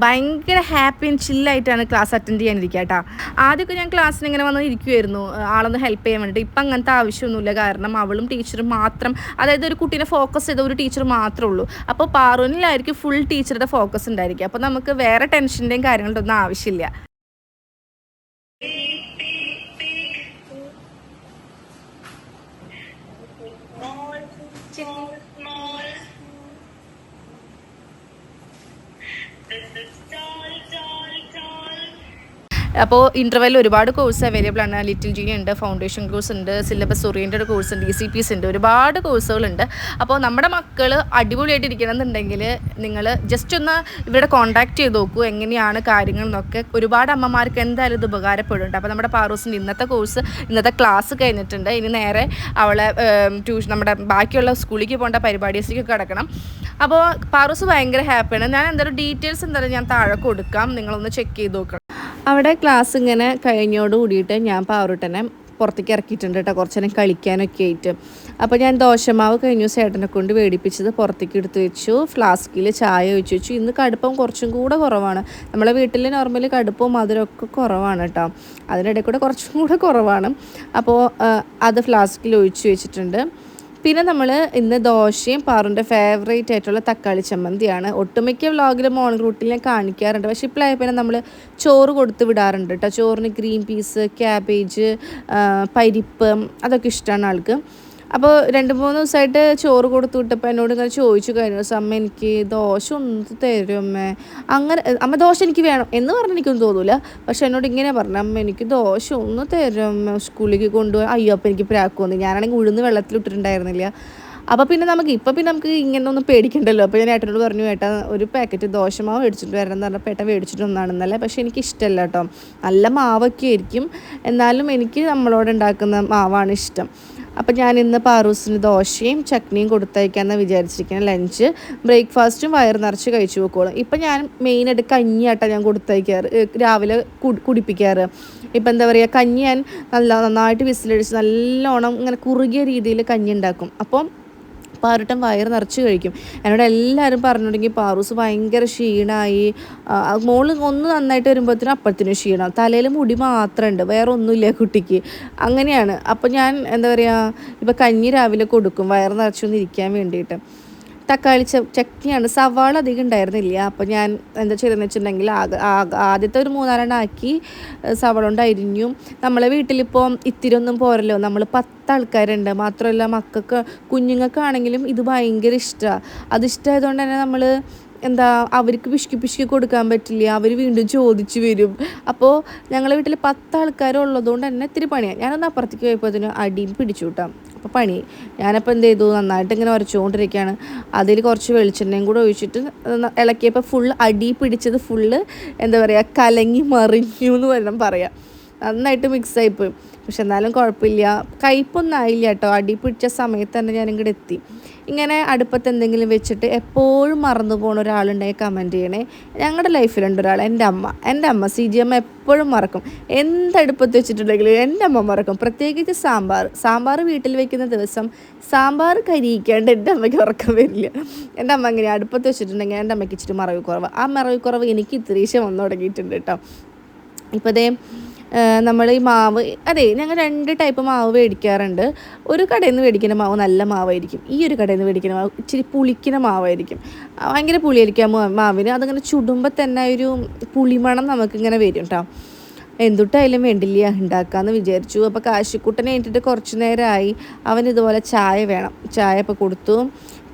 ഭയങ്കര ഹാപ്പി ആൻഡ് ചില്ലായിട്ടാണ് ക്ലാസ് അറ്റൻഡ് ചെയ്യാനിരിക്കുക കേട്ടോ. ആദ്യമൊക്കെ ഞാൻ ക്ലാസ്സിന് ഇങ്ങനെ വന്ന് ഇരിക്കുമായിരുന്നു ആളൊന്ന് ഹെൽപ്പ് ചെയ്യാൻ വേണ്ടിയിട്ട് ഇപ്പം അങ്ങനത്തെ ആവശ്യമൊന്നുമില്ല. കാരണം അവളും ടീച്ചറും മാത്രം അതായത് ഒരു കുട്ടീനെ ഫോക്കസ് ചെയ്ത ഒരു ടീച്ചർ മാത്രമേ ഉള്ളൂ. അപ്പോൾ പാറൂനിലായിരിക്കും ഫുൾ ടീച്ചറുടെ ഫോക്കസ് ഉണ്ടായിരിക്കുക. അപ്പോൾ നമുക്ക് വേറെ ടെൻഷന്റെയും കാര്യങ്ങളുടെ ഒന്നും ആവശ്യമില്ല. the sky. അപ്പോൾ ഇന്റർവെല്ലിൽ ഒരുപാട് കോഴ്സ് അവൈലബിൾ ആണ്. ലിറ്റിൽ ജി ഉണ്ട് ഫൗണ്ടേഷൻ കോഴ്സ് ഉണ്ട് സിലബസ് ഓറിയന്റഡ് കോഴ്സ് ഉണ്ട് ഇ സി പി എസ് ഉണ്ട് ഒരുപാട് കോഴ്സുകളുണ്ട് അപ്പോൾ നമ്മുടെ മക്കൾ അടിപൊളിയായിട്ട് ഇരിക്കണമെന്നുണ്ടെങ്കിൽ നിങ്ങൾ ജസ്റ്റ് ഒന്ന് ഇവിടെ കോൺടാക്ട് ചെയ്ത് നോക്കൂ എങ്ങനെയാണ് കാര്യങ്ങൾ എന്നൊക്കെ. ഒരുപാട് അമ്മമാർക്ക് എന്തായാലും ഇത് ഉപകാരപ്പെടുന്നുണ്ട്. അപ്പോൾ നമ്മുടെ പാറൂസിന്റെ ഇന്നത്തെ കോഴ്സ് ഇന്നത്തെ ക്ലാസ് കഴിഞ്ഞിട്ടുണ്ട്. ഇനി നേരെ അവളെ ട്യൂഷൻ നമ്മുടെ ബാക്കിയുള്ള സ്കൂളിലേക്ക് പോകേണ്ട പരിപാടീസിലേക്ക് കിടക്കണം. അപ്പോൾ പാറൂസ് ഭയങ്കര ഹാപ്പിയാണ് ഞാൻ എന്തായാലും ഡീറ്റെയിൽസ് എന്തായാലും ഞാൻ താഴെ കൊടുക്കാം. നിങ്ങളൊന്ന് ചെക്ക് ചെയ്ത് നോക്കണം. അവിടെ ക്ലാസ് ഇങ്ങനെ കഴിഞ്ഞോട് കൂടിയിട്ട് ഞാൻ പാറൂട്ടനെ പുറത്തേക്ക് ഇറക്കിയിട്ടുണ്ട് കേട്ടോ. കുറച്ച് നേരം കളിക്കാനൊക്കെ ആയിട്ട്. അപ്പോൾ ഞാൻ ദോശമാവ് കഴിഞ്ഞു ചേട്ടനെ കൊണ്ട് വേടിപ്പിച്ചത് പുറത്തേക്ക് എടുത്ത് വെച്ചു. ഫ്ലാസ്കിൽ ചായ ഒഴിച്ച് വെച്ചു. ഇന്ന് കടുപ്പം കുറച്ചും കൂടെ കുറവാണ്. നമ്മളെ വീട്ടിൽ നോർമലി കടുപ്പവും മധുരമൊക്കെ കുറവാണ് കേട്ടോ. അതിനിടയിൽ കൂടെ കുറച്ചും കൂടെ കുറവാണ്. അപ്പോൾ അത് ഫ്ലാസ്കിൽ ഒഴിച്ച് വെച്ചിട്ടുണ്ട്. പിന്നെ നമ്മൾ ഇന്ന് ദോശയും പാറുന്റെ ഫേവറേറ്റ് ആയിട്ടുള്ള തക്കാളി ചമ്മന്തിയാണ്. ഒട്ടുമിക്ക വ്ളോഗിൽ മോർണിംഗ് റൂട്ടിൽ ഞാൻ കാണിക്കാറുണ്ട്. പക്ഷേ ഇപ്പോഴായപ്പോൾ നമ്മൾ ചോറ് കൊടുത്ത് വിടാറുണ്ട് കേട്ടോ ചോറിന് ഗ്രീൻ പീസ് ക്യാബേജ് പരിപ്പ് അതൊക്കെ ഇഷ്ടമാണ് ആൾക്ക്. അപ്പോൾ രണ്ട് മൂന്ന് ദിവസമായിട്ട് ചോറ് കൊടുത്തു വിട്ടപ്പോൾ എന്നോട് ഇങ്ങനെ ചോദിച്ചു കഴിഞ്ഞ അമ്മ എനിക്ക് ദോശ ഒന്ന് തരും അമ്മേ. അങ്ങനെ അമ്മ ദോശ എനിക്ക് വേണം എന്ന് പറഞ്ഞാൽ എനിക്കൊന്നും തോന്നൂല. പക്ഷെ എന്നോട് ഇങ്ങനെ പറഞ്ഞു അമ്മ എനിക്ക് ദോശ ഒന്ന് തരും അമ്മ. സ്കൂളിലേക്ക് കൊണ്ടുപോയി അയ്യോ അപ്പം എനിക്ക് പ്രാക്ക് വന്നു. ഞാനാണെങ്കിൽ ഉഴുന്ന് വെള്ളത്തിലിട്ടിട്ടുണ്ടായിരുന്നില്ല അപ്പോൾ പിന്നെ നമുക്ക് ഇപ്പോൾ പിന്നെ നമുക്ക് ഇങ്ങനെ ഒന്നും പേടിക്കണ്ടല്ലോ. അപ്പോൾ ഞാൻ ഏട്ടനോട് പറഞ്ഞു ഏട്ടാ ഒരു പാക്കറ്റ് ദോശമാവ് മേടിച്ചിട്ട് വരണം എന്ന് പറഞ്ഞപ്പോൾ ഏട്ടൻ മേടിച്ചിട്ട് ഒന്നാണെന്നല്ല പക്ഷേ എനിക്ക് ഇഷ്ടമല്ല കേട്ടോ. നല്ല മാവൊക്കെ ആയിരിക്കും. എന്നാലും എനിക്ക് നമ്മളോട് ഉണ്ടാക്കുന്ന മാവാണ് ഇഷ്ടം. അപ്പം ഞാൻ ഇന്ന് പാറൂസിന് ദോശയും ചട്നിയും കൊടുത്തയക്കാമെന്ന് വിചാരിച്ചിരിക്കുന്നത് ലഞ്ച് ബ്രേക്ക്ഫാസ്റ്റും വയർ നിറച്ച് കഴിച്ചു വെക്കോളും ഇപ്പം ഞാൻ മെയിനായിട്ട് കഞ്ഞിയായിട്ടാണ് ഞാൻ കൊടുത്തയക്കാറ്. രാവിലെ കുടിപ്പിക്കാറ്. ഇപ്പം എന്താ പറയുക കഞ്ഞി ഞാൻ നല്ല നന്നായിട്ട് വിസിലടിച്ച് നല്ലോണം ഇങ്ങനെ കുറുകിയ രീതിയിൽ കഞ്ഞി ഉണ്ടാക്കും. അപ്പം പാറുട്ടൻ വയറ് നിറച്ച് കഴിക്കും. എന്നോട് എല്ലാവരും പറഞ്ഞിട്ടുണ്ടെങ്കിൽ പാറൂസ് ഭയങ്കര ക്ഷീണമായി മോൾ ഒന്ന് നന്നായിട്ട് വരുമ്പോഴത്തേനും അപ്പോഴത്തേനും ക്ഷീണം. തലയിൽ മുടി മാത്രമുണ്ട് വേറെ ഒന്നുമില്ല കുട്ടിക്ക്. അങ്ങനെയാണ്. അപ്പോൾ ഞാൻ എന്താ പറയുക ഇപ്പോൾ കഞ്ഞി രാവിലെ കൊടുക്കും വയറ് നിറച്ചൊന്നിരിക്കാൻ വേണ്ടിയിട്ട്. തക്കാളി ച ചട്നിയാണ്. സവാള അധികം ഉണ്ടായിരുന്നില്ല. അപ്പോൾ ഞാൻ എന്താ ചെയ്തതെന്ന് വെച്ചിട്ടുണ്ടെങ്കിൽ ആദ്യത്തെ ഒരു മൂന്നാലെണ്ണം ആക്കി സവാള കൊണ്ട് നമ്മളെ വീട്ടിലിപ്പോൾ ഇത്തിരി ഒന്നും പോരല്ലോ. നമ്മൾ പത്ത് ആൾക്കാരുണ്ട് മാത്രമല്ല മക്കൾക്ക് കുഞ്ഞുങ്ങൾക്കാണെങ്കിലും ഇത് ഭയങ്കര ഇഷ്ടമാണ് അത് ഇഷ്ടമായതുകൊണ്ട് തന്നെ നമ്മൾ എന്താ അവർക്ക് പിശുക്കി പിശുക്കി കൊടുക്കാൻ പറ്റില്ല. അവർ വീണ്ടും ചോദിച്ചു വരും. അപ്പോൾ ഞങ്ങളുടെ വീട്ടിൽ പത്ത് ആൾക്കാരുള്ളതുകൊണ്ട് തന്നെ ഇത്തിരി പണിയാണ് ഞാനൊന്ന് അപ്പുറത്തേക്ക് പോയപ്പോൾ അതിന് അടിയിൽ പിടിച്ചു കിട്ടാം. അപ്പോൾ പണി. ഞാനപ്പോൾ എന്ത് ചെയ്തു? നന്നായിട്ട് ഇങ്ങനെ ഉരച്ചുകൊണ്ടിരിക്കുകയാണ് അതിൽ കുറച്ച് വെളിച്ചെണ്ണയും കൂടെ ഒഴിച്ചിട്ട് ഇളക്കിയപ്പോൾ ഫുൾ അടി പിടിച്ചത് ഫുള്ള് എന്താ പറയുക കലങ്ങി മറിഞ്ഞു എന്ന് വേണം പറയാം നന്നായിട്ട് മിക്സ് ആയിപ്പോയി പക്ഷെ എന്നാലും കുഴപ്പമില്ല. കയ്പൊന്നും ആയില്ല കേട്ടോ. അടി പിടിച്ച സമയത്ത് തന്നെ ഞാൻ ഇങ്ങോട്ട് എത്തി. ഇങ്ങനെ അടുപ്പത്ത് എന്തെങ്കിലും വെച്ചിട്ട് എപ്പോഴും മറന്നു പോകുന്ന ഒരാളുണ്ടെങ്കിൽ കമന്റ് ചെയ്യണേ. ഞങ്ങളുടെ ലൈഫിലുണ്ട് ഒരാൾ. എന്റെ അമ്മ. എന്റെ അമ്മ സി ജി അമ്മ എപ്പോഴും മറക്കും. എന്തടുപ്പത്ത് വെച്ചിട്ടുണ്ടെങ്കിലും എന്റെ അമ്മ മറക്കും. പ്രത്യേകിച്ച് സാമ്പാർ. സാമ്പാർ വീട്ടിൽ വെക്കുന്ന ദിവസം സാമ്പാർ കരിയിക്കാണ്ട് എന്റെ അമ്മയ്ക്ക് ഉറക്കം വരില്ല. എന്റെ അമ്മ അങ്ങനെ അടുപ്പത്ത് വെച്ചിട്ടുണ്ടെങ്കിൽ എന്റെ അമ്മയ്ക്ക് ഇച്ചിരി മറവി ആ മറവി എനിക്ക് ഇത്തിരീശം വന്നു തുടങ്ങിയിട്ടുണ്ട് കേട്ടോ. ഇപ്പോൾ ദേ നമ്മൾ ഈ മാവ് അതെ ഞങ്ങൾ രണ്ട് ടൈപ്പ് മാവ് മേടിക്കാറുണ്ട്. ഒരു കടയിൽ നിന്ന് മേടിക്കുന്ന മാവ് നല്ല മാവായിരിക്കും. ഈ ഒരു കടയിൽ നിന്ന് മേടിക്കുന്ന മാവ് ഇച്ചിരി പുളിക്കുന്ന മാവായിരിക്കും. ഭയങ്കര പുളിയായിരിക്കും ആ മാവിന്. അതങ്ങനെ ചുടുമ്പോൾ തന്നെ ഒരു പുളിമണം നമുക്കിങ്ങനെ വരും കേട്ടോ എന്തുട്ടായാലും വേണ്ടില്ല ഉണ്ടാക്കാമെന്ന് വിചാരിച്ചു. അപ്പോൾ കാശിക്കുട്ടനെ ഏറ്റിട്ട് കുറച്ച് നേരമായി അവൻ ഇതുപോലെ ചായ വേണം. ചായ ഇപ്പോൾ കൊടുത്തു.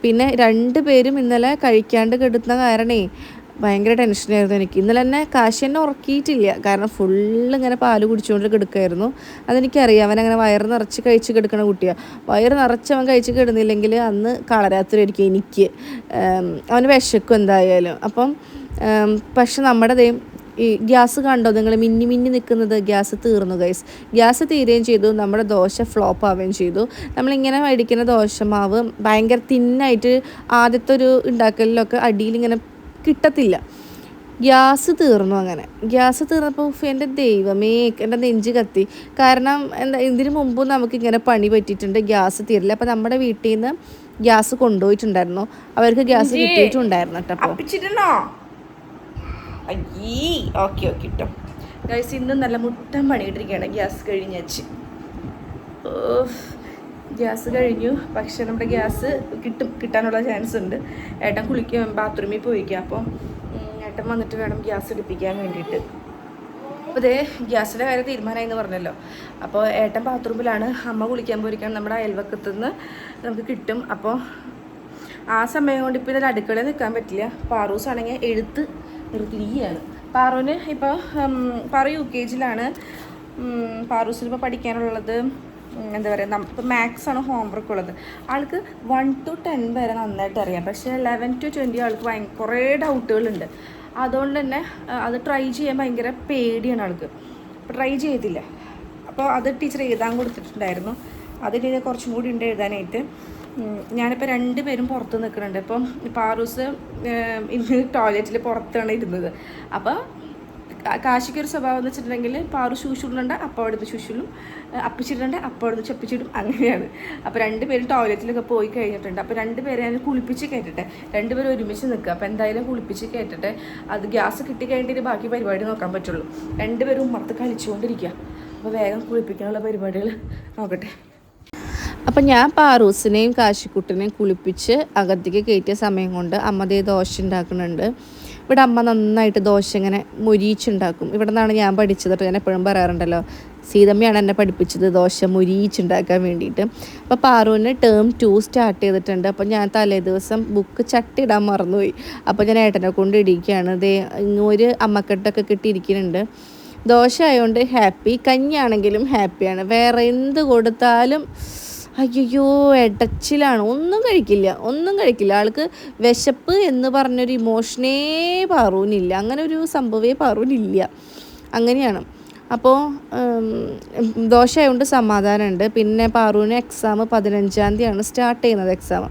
പിന്നെ രണ്ട് പേരും ഇന്നലെ കഴിക്കാണ്ട് കിടന്ന കാരണേ ഭയങ്കര ടെൻഷനായിരുന്നു എനിക്ക്. ഇന്നലെ തന്നെ കാശി എന്നെ ഉറക്കിയിട്ടില്ല. കാരണം ഫുള്ള് ഇങ്ങനെ പാൽ കുടിച്ചുകൊണ്ട് കിടക്കുമായിരുന്നു അതെനിക്കറിയാം. അവൻ അങ്ങനെ വയറ് നിറച്ച് കഴിച്ച് കിടക്കണ കുട്ടിയാണ് വയറ് നിറച്ച് അവൻ കഴിച്ച് കിടന്നില്ലെങ്കിൽ അന്ന് കളരാത്തൊരായിരിക്കും എനിക്ക്. അവന് വിശക്കും എന്തായാലും. അപ്പം പക്ഷെ നമ്മുടെ ദേ ഈ ഗ്യാസ് കണ്ടോ? നിങ്ങൾ മിന്നി മിന്നി നിൽക്കുന്നത് ഗ്യാസ് തീർന്നു ഗൈസ് ഗ്യാസ് തീരുകയും ചെയ്തു. നമ്മുടെ ദോശ ഫ്ലോപ്പ് ആവുകയും ചെയ്തു. നമ്മളിങ്ങനെ മേടിക്കുന്ന ദോശമാവ് ഭയങ്കര തിന്നായിട്ട് ആദ്യത്തെ ഒരു ഉണ്ടാക്കലിലൊക്കെ അടിയിൽ ഇങ്ങനെ കിട്ടത്തില്ല. ഗ്യാസ് തീർന്നു അങ്ങനെ. ഗ്യാസ് തീർന്നപ്പോൾ ഉഫ്, എന്റെ ദൈവമേ എന്റെ നെഞ്ച് കത്തി. കാരണം എന്താ ഇതിന് മുമ്പും നമുക്ക് ഇങ്ങനെ പണി പറ്റിയിട്ടുണ്ട് ഗ്യാസ് തീരില്ല. അപ്പോൾ നമ്മുടെ വീട്ടിൽ നിന്ന് ഗ്യാസ് കൊണ്ടുപോയിട്ടുണ്ടായിരുന്നു. അവർക്ക് ഗ്യാസ് കിട്ടിയിട്ടുണ്ടായിരുന്നു കേട്ടോ ഓക്കെ ഓക്കെ കേട്ടോ ഗൈസ് ഇന്ന് നല്ല മുട്ടൻ പണിയിട്ടിരിക്കുകയാണ്. ഗ്യാസ് കഴിഞ്ഞ് വെച്ച്. ഗ്യാസ് കഴിഞ്ഞു. പക്ഷേ നമ്മുടെ ഗ്യാസ് കിട്ടും കിട്ടാനുള്ള ചാൻസ് ഉണ്ട്. ഏട്ടൻ കുളിക്കും ബാത്റൂമിൽ പോയിക്കുക അപ്പോൾ ഏട്ടൻ വന്നിട്ട് വേണം ഗ്യാസ് എടുപ്പിക്കാൻ വേണ്ടിയിട്ട്. അപ്പോൾ ഇതേ ഗ്യാസിന്റെ കാര്യം തീരുമാനമായി എന്ന് പറഞ്ഞല്ലോ. അപ്പോൾ ഏട്ടൻ ബാത്റൂമിലാണ് അമ്മ കുളിക്കാൻ പോയിരിക്കാൻ നമ്മുടെ അയൽവക്കത്തു നിന്ന് നമുക്ക് കിട്ടും. അപ്പോൾ ആ സമയം കൊണ്ട് ഇപ്പോൾ ഇതിൽ അടുക്കളയിൽ നിൽക്കാൻ പറ്റില്ല. പാറൂസ് ആണെങ്കിൽ എഴുത്ത് നിർത്തിയിരിക്കുകയാണ്. പാറുവിന് ഇപ്പോൾ പാറു യു കെ ജിയിലാണ്. പാറൂസിന് ഇപ്പോൾ പഠിക്കാനുള്ളത്. എന്താ പറയുക ഇപ്പം മാത്സ് ആണ് ഹോംവർക്ക് ഉള്ളത്. ആൾക്ക് വൺ ടു ടെൻ വരെ നന്നായിട്ട് അറിയാം. പക്ഷേ ലെവൻ ടു ട്വന്റി ആൾക്ക് ഭയ കുറേ ഡൗട്ടുകളുണ്ട് അതുകൊണ്ട് തന്നെ അത് ട്രൈ ചെയ്യാൻ ഭയങ്കര പേടിയാണ് ആൾക്ക്. അപ്പോൾ ട്രൈ ചെയ്തില്ല. അപ്പോൾ അത് ടീച്ചർ എഴുതാൻ കൊടുത്തിട്ടുണ്ടായിരുന്നു. അതിൽ കുറച്ചും കൂടി ഉണ്ട് എഴുതാനായിട്ട്. ഞാനിപ്പോൾ രണ്ട് പേരും പുറത്ത് നിൽക്കുന്നുണ്ട്. ഇപ്പം ദിവസം ഇന്ന് ടോയ്ലറ്റിൽ പുറത്താണ് ഇരുന്നത്. അപ്പോൾ കാശിക്ക് ഒരു സ്വഭാവം എന്ന് വെച്ചിട്ടുണ്ടെങ്കിൽ പാറു ശൂശുള്ളുണ്ട് അപ്പോൾ അവിടുന്ന് ശുശുലും അപ്പിച്ചിട്ടുണ്ട് അപ്പോൾ അവിടുന്ന് ചപ്പിച്ചിടും. അങ്ങനെയാണ്. അപ്പോൾ രണ്ടുപേരും ടോയ്ലറ്റിലൊക്കെ പോയി കഴിഞ്ഞിട്ടുണ്ട്. അപ്പോൾ രണ്ടുപേരെ ഞാൻ കുളിപ്പിച്ച് കയറ്റട്ടെ രണ്ടുപേരും ഒരുമിച്ച് നിൽക്കുക. അപ്പോൾ എന്തായാലും കുളിപ്പിച്ച് കയറ്റട്ടെ അത് ഗ്യാസ് കിട്ടി കഴിഞ്ഞിട്ട് ബാക്കി പരിപാടി നോക്കാൻ പറ്റുള്ളൂ. രണ്ടുപേരും മറത്ത് കളിച്ചുകൊണ്ടിരിക്കുക. അപ്പോൾ വേഗം കുളിപ്പിക്കാനുള്ള പരിപാടികൾ നോക്കട്ടെ. അപ്പം ഞാൻ പാറൂസിനെയും കാശിക്കുട്ടിനെയും കുളിപ്പിച്ച് അകത്തേക്ക് കയറ്റിയ സമയം കൊണ്ട് അമ്മതേ ദോശ ഉണ്ടാക്കുന്നുണ്ട്. ഇവിടെ അമ്മ നന്നായിട്ട് ദോശ ഇങ്ങനെ മുരിയിച്ചുണ്ടാക്കും. ഇവിടെ നിന്നാണ് ഞാൻ പഠിച്ചത് കേട്ടോ. ഞാൻ എപ്പോഴും പറയാറുണ്ടല്ലോ സീതമ്മയാണ് എന്നെ പഠിപ്പിച്ചത് ദോശ മുരിയിച്ചുണ്ടാക്കാൻ വേണ്ടിയിട്ട്. അപ്പോൾ പാറുവിന് ടേം ടു സ്റ്റാർട്ട് ചെയ്തിട്ടുണ്ട്. അപ്പോൾ ഞാൻ തലേ ദിവസം ബുക്ക് ചട്ടിടാൻ മറന്നുപോയി. അപ്പോൾ ഞാൻ ഏട്ടനെ കൊണ്ട് ഇടിക്കുകയാണ്. ദേ ഇങ്ങൊരു അമ്മക്കെട്ടൊക്കെ കിട്ടിയിരിക്കുന്നുണ്ട്. ദോശ ആയതുകൊണ്ട് ഹാപ്പി കഞ്ഞാണെങ്കിലും ഹാപ്പിയാണ് വേറെ എന്ത് കൊടുത്താലും അയ്യോ എടച്ചിലാണ്. ഒന്നും കഴിക്കില്ല ഒന്നും കഴിക്കില്ല. ആൾക്ക് വിശപ്പ് എന്ന് പറഞ്ഞൊരു ഇമോഷനേ പാറൂനില്ല. അങ്ങനെ ഒരു സംഭവമേ പാറൂനില്ല. അങ്ങനെയാണ്. അപ്പോൾ ദോശ ആയതുകൊണ്ട് സമാധാനമുണ്ട് പിന്നെ പാറുവിന് എക്സാം പതിനഞ്ചാം തീയതിയാണ് സ്റ്റാർട്ട് ചെയ്യുന്നത് എക്സാം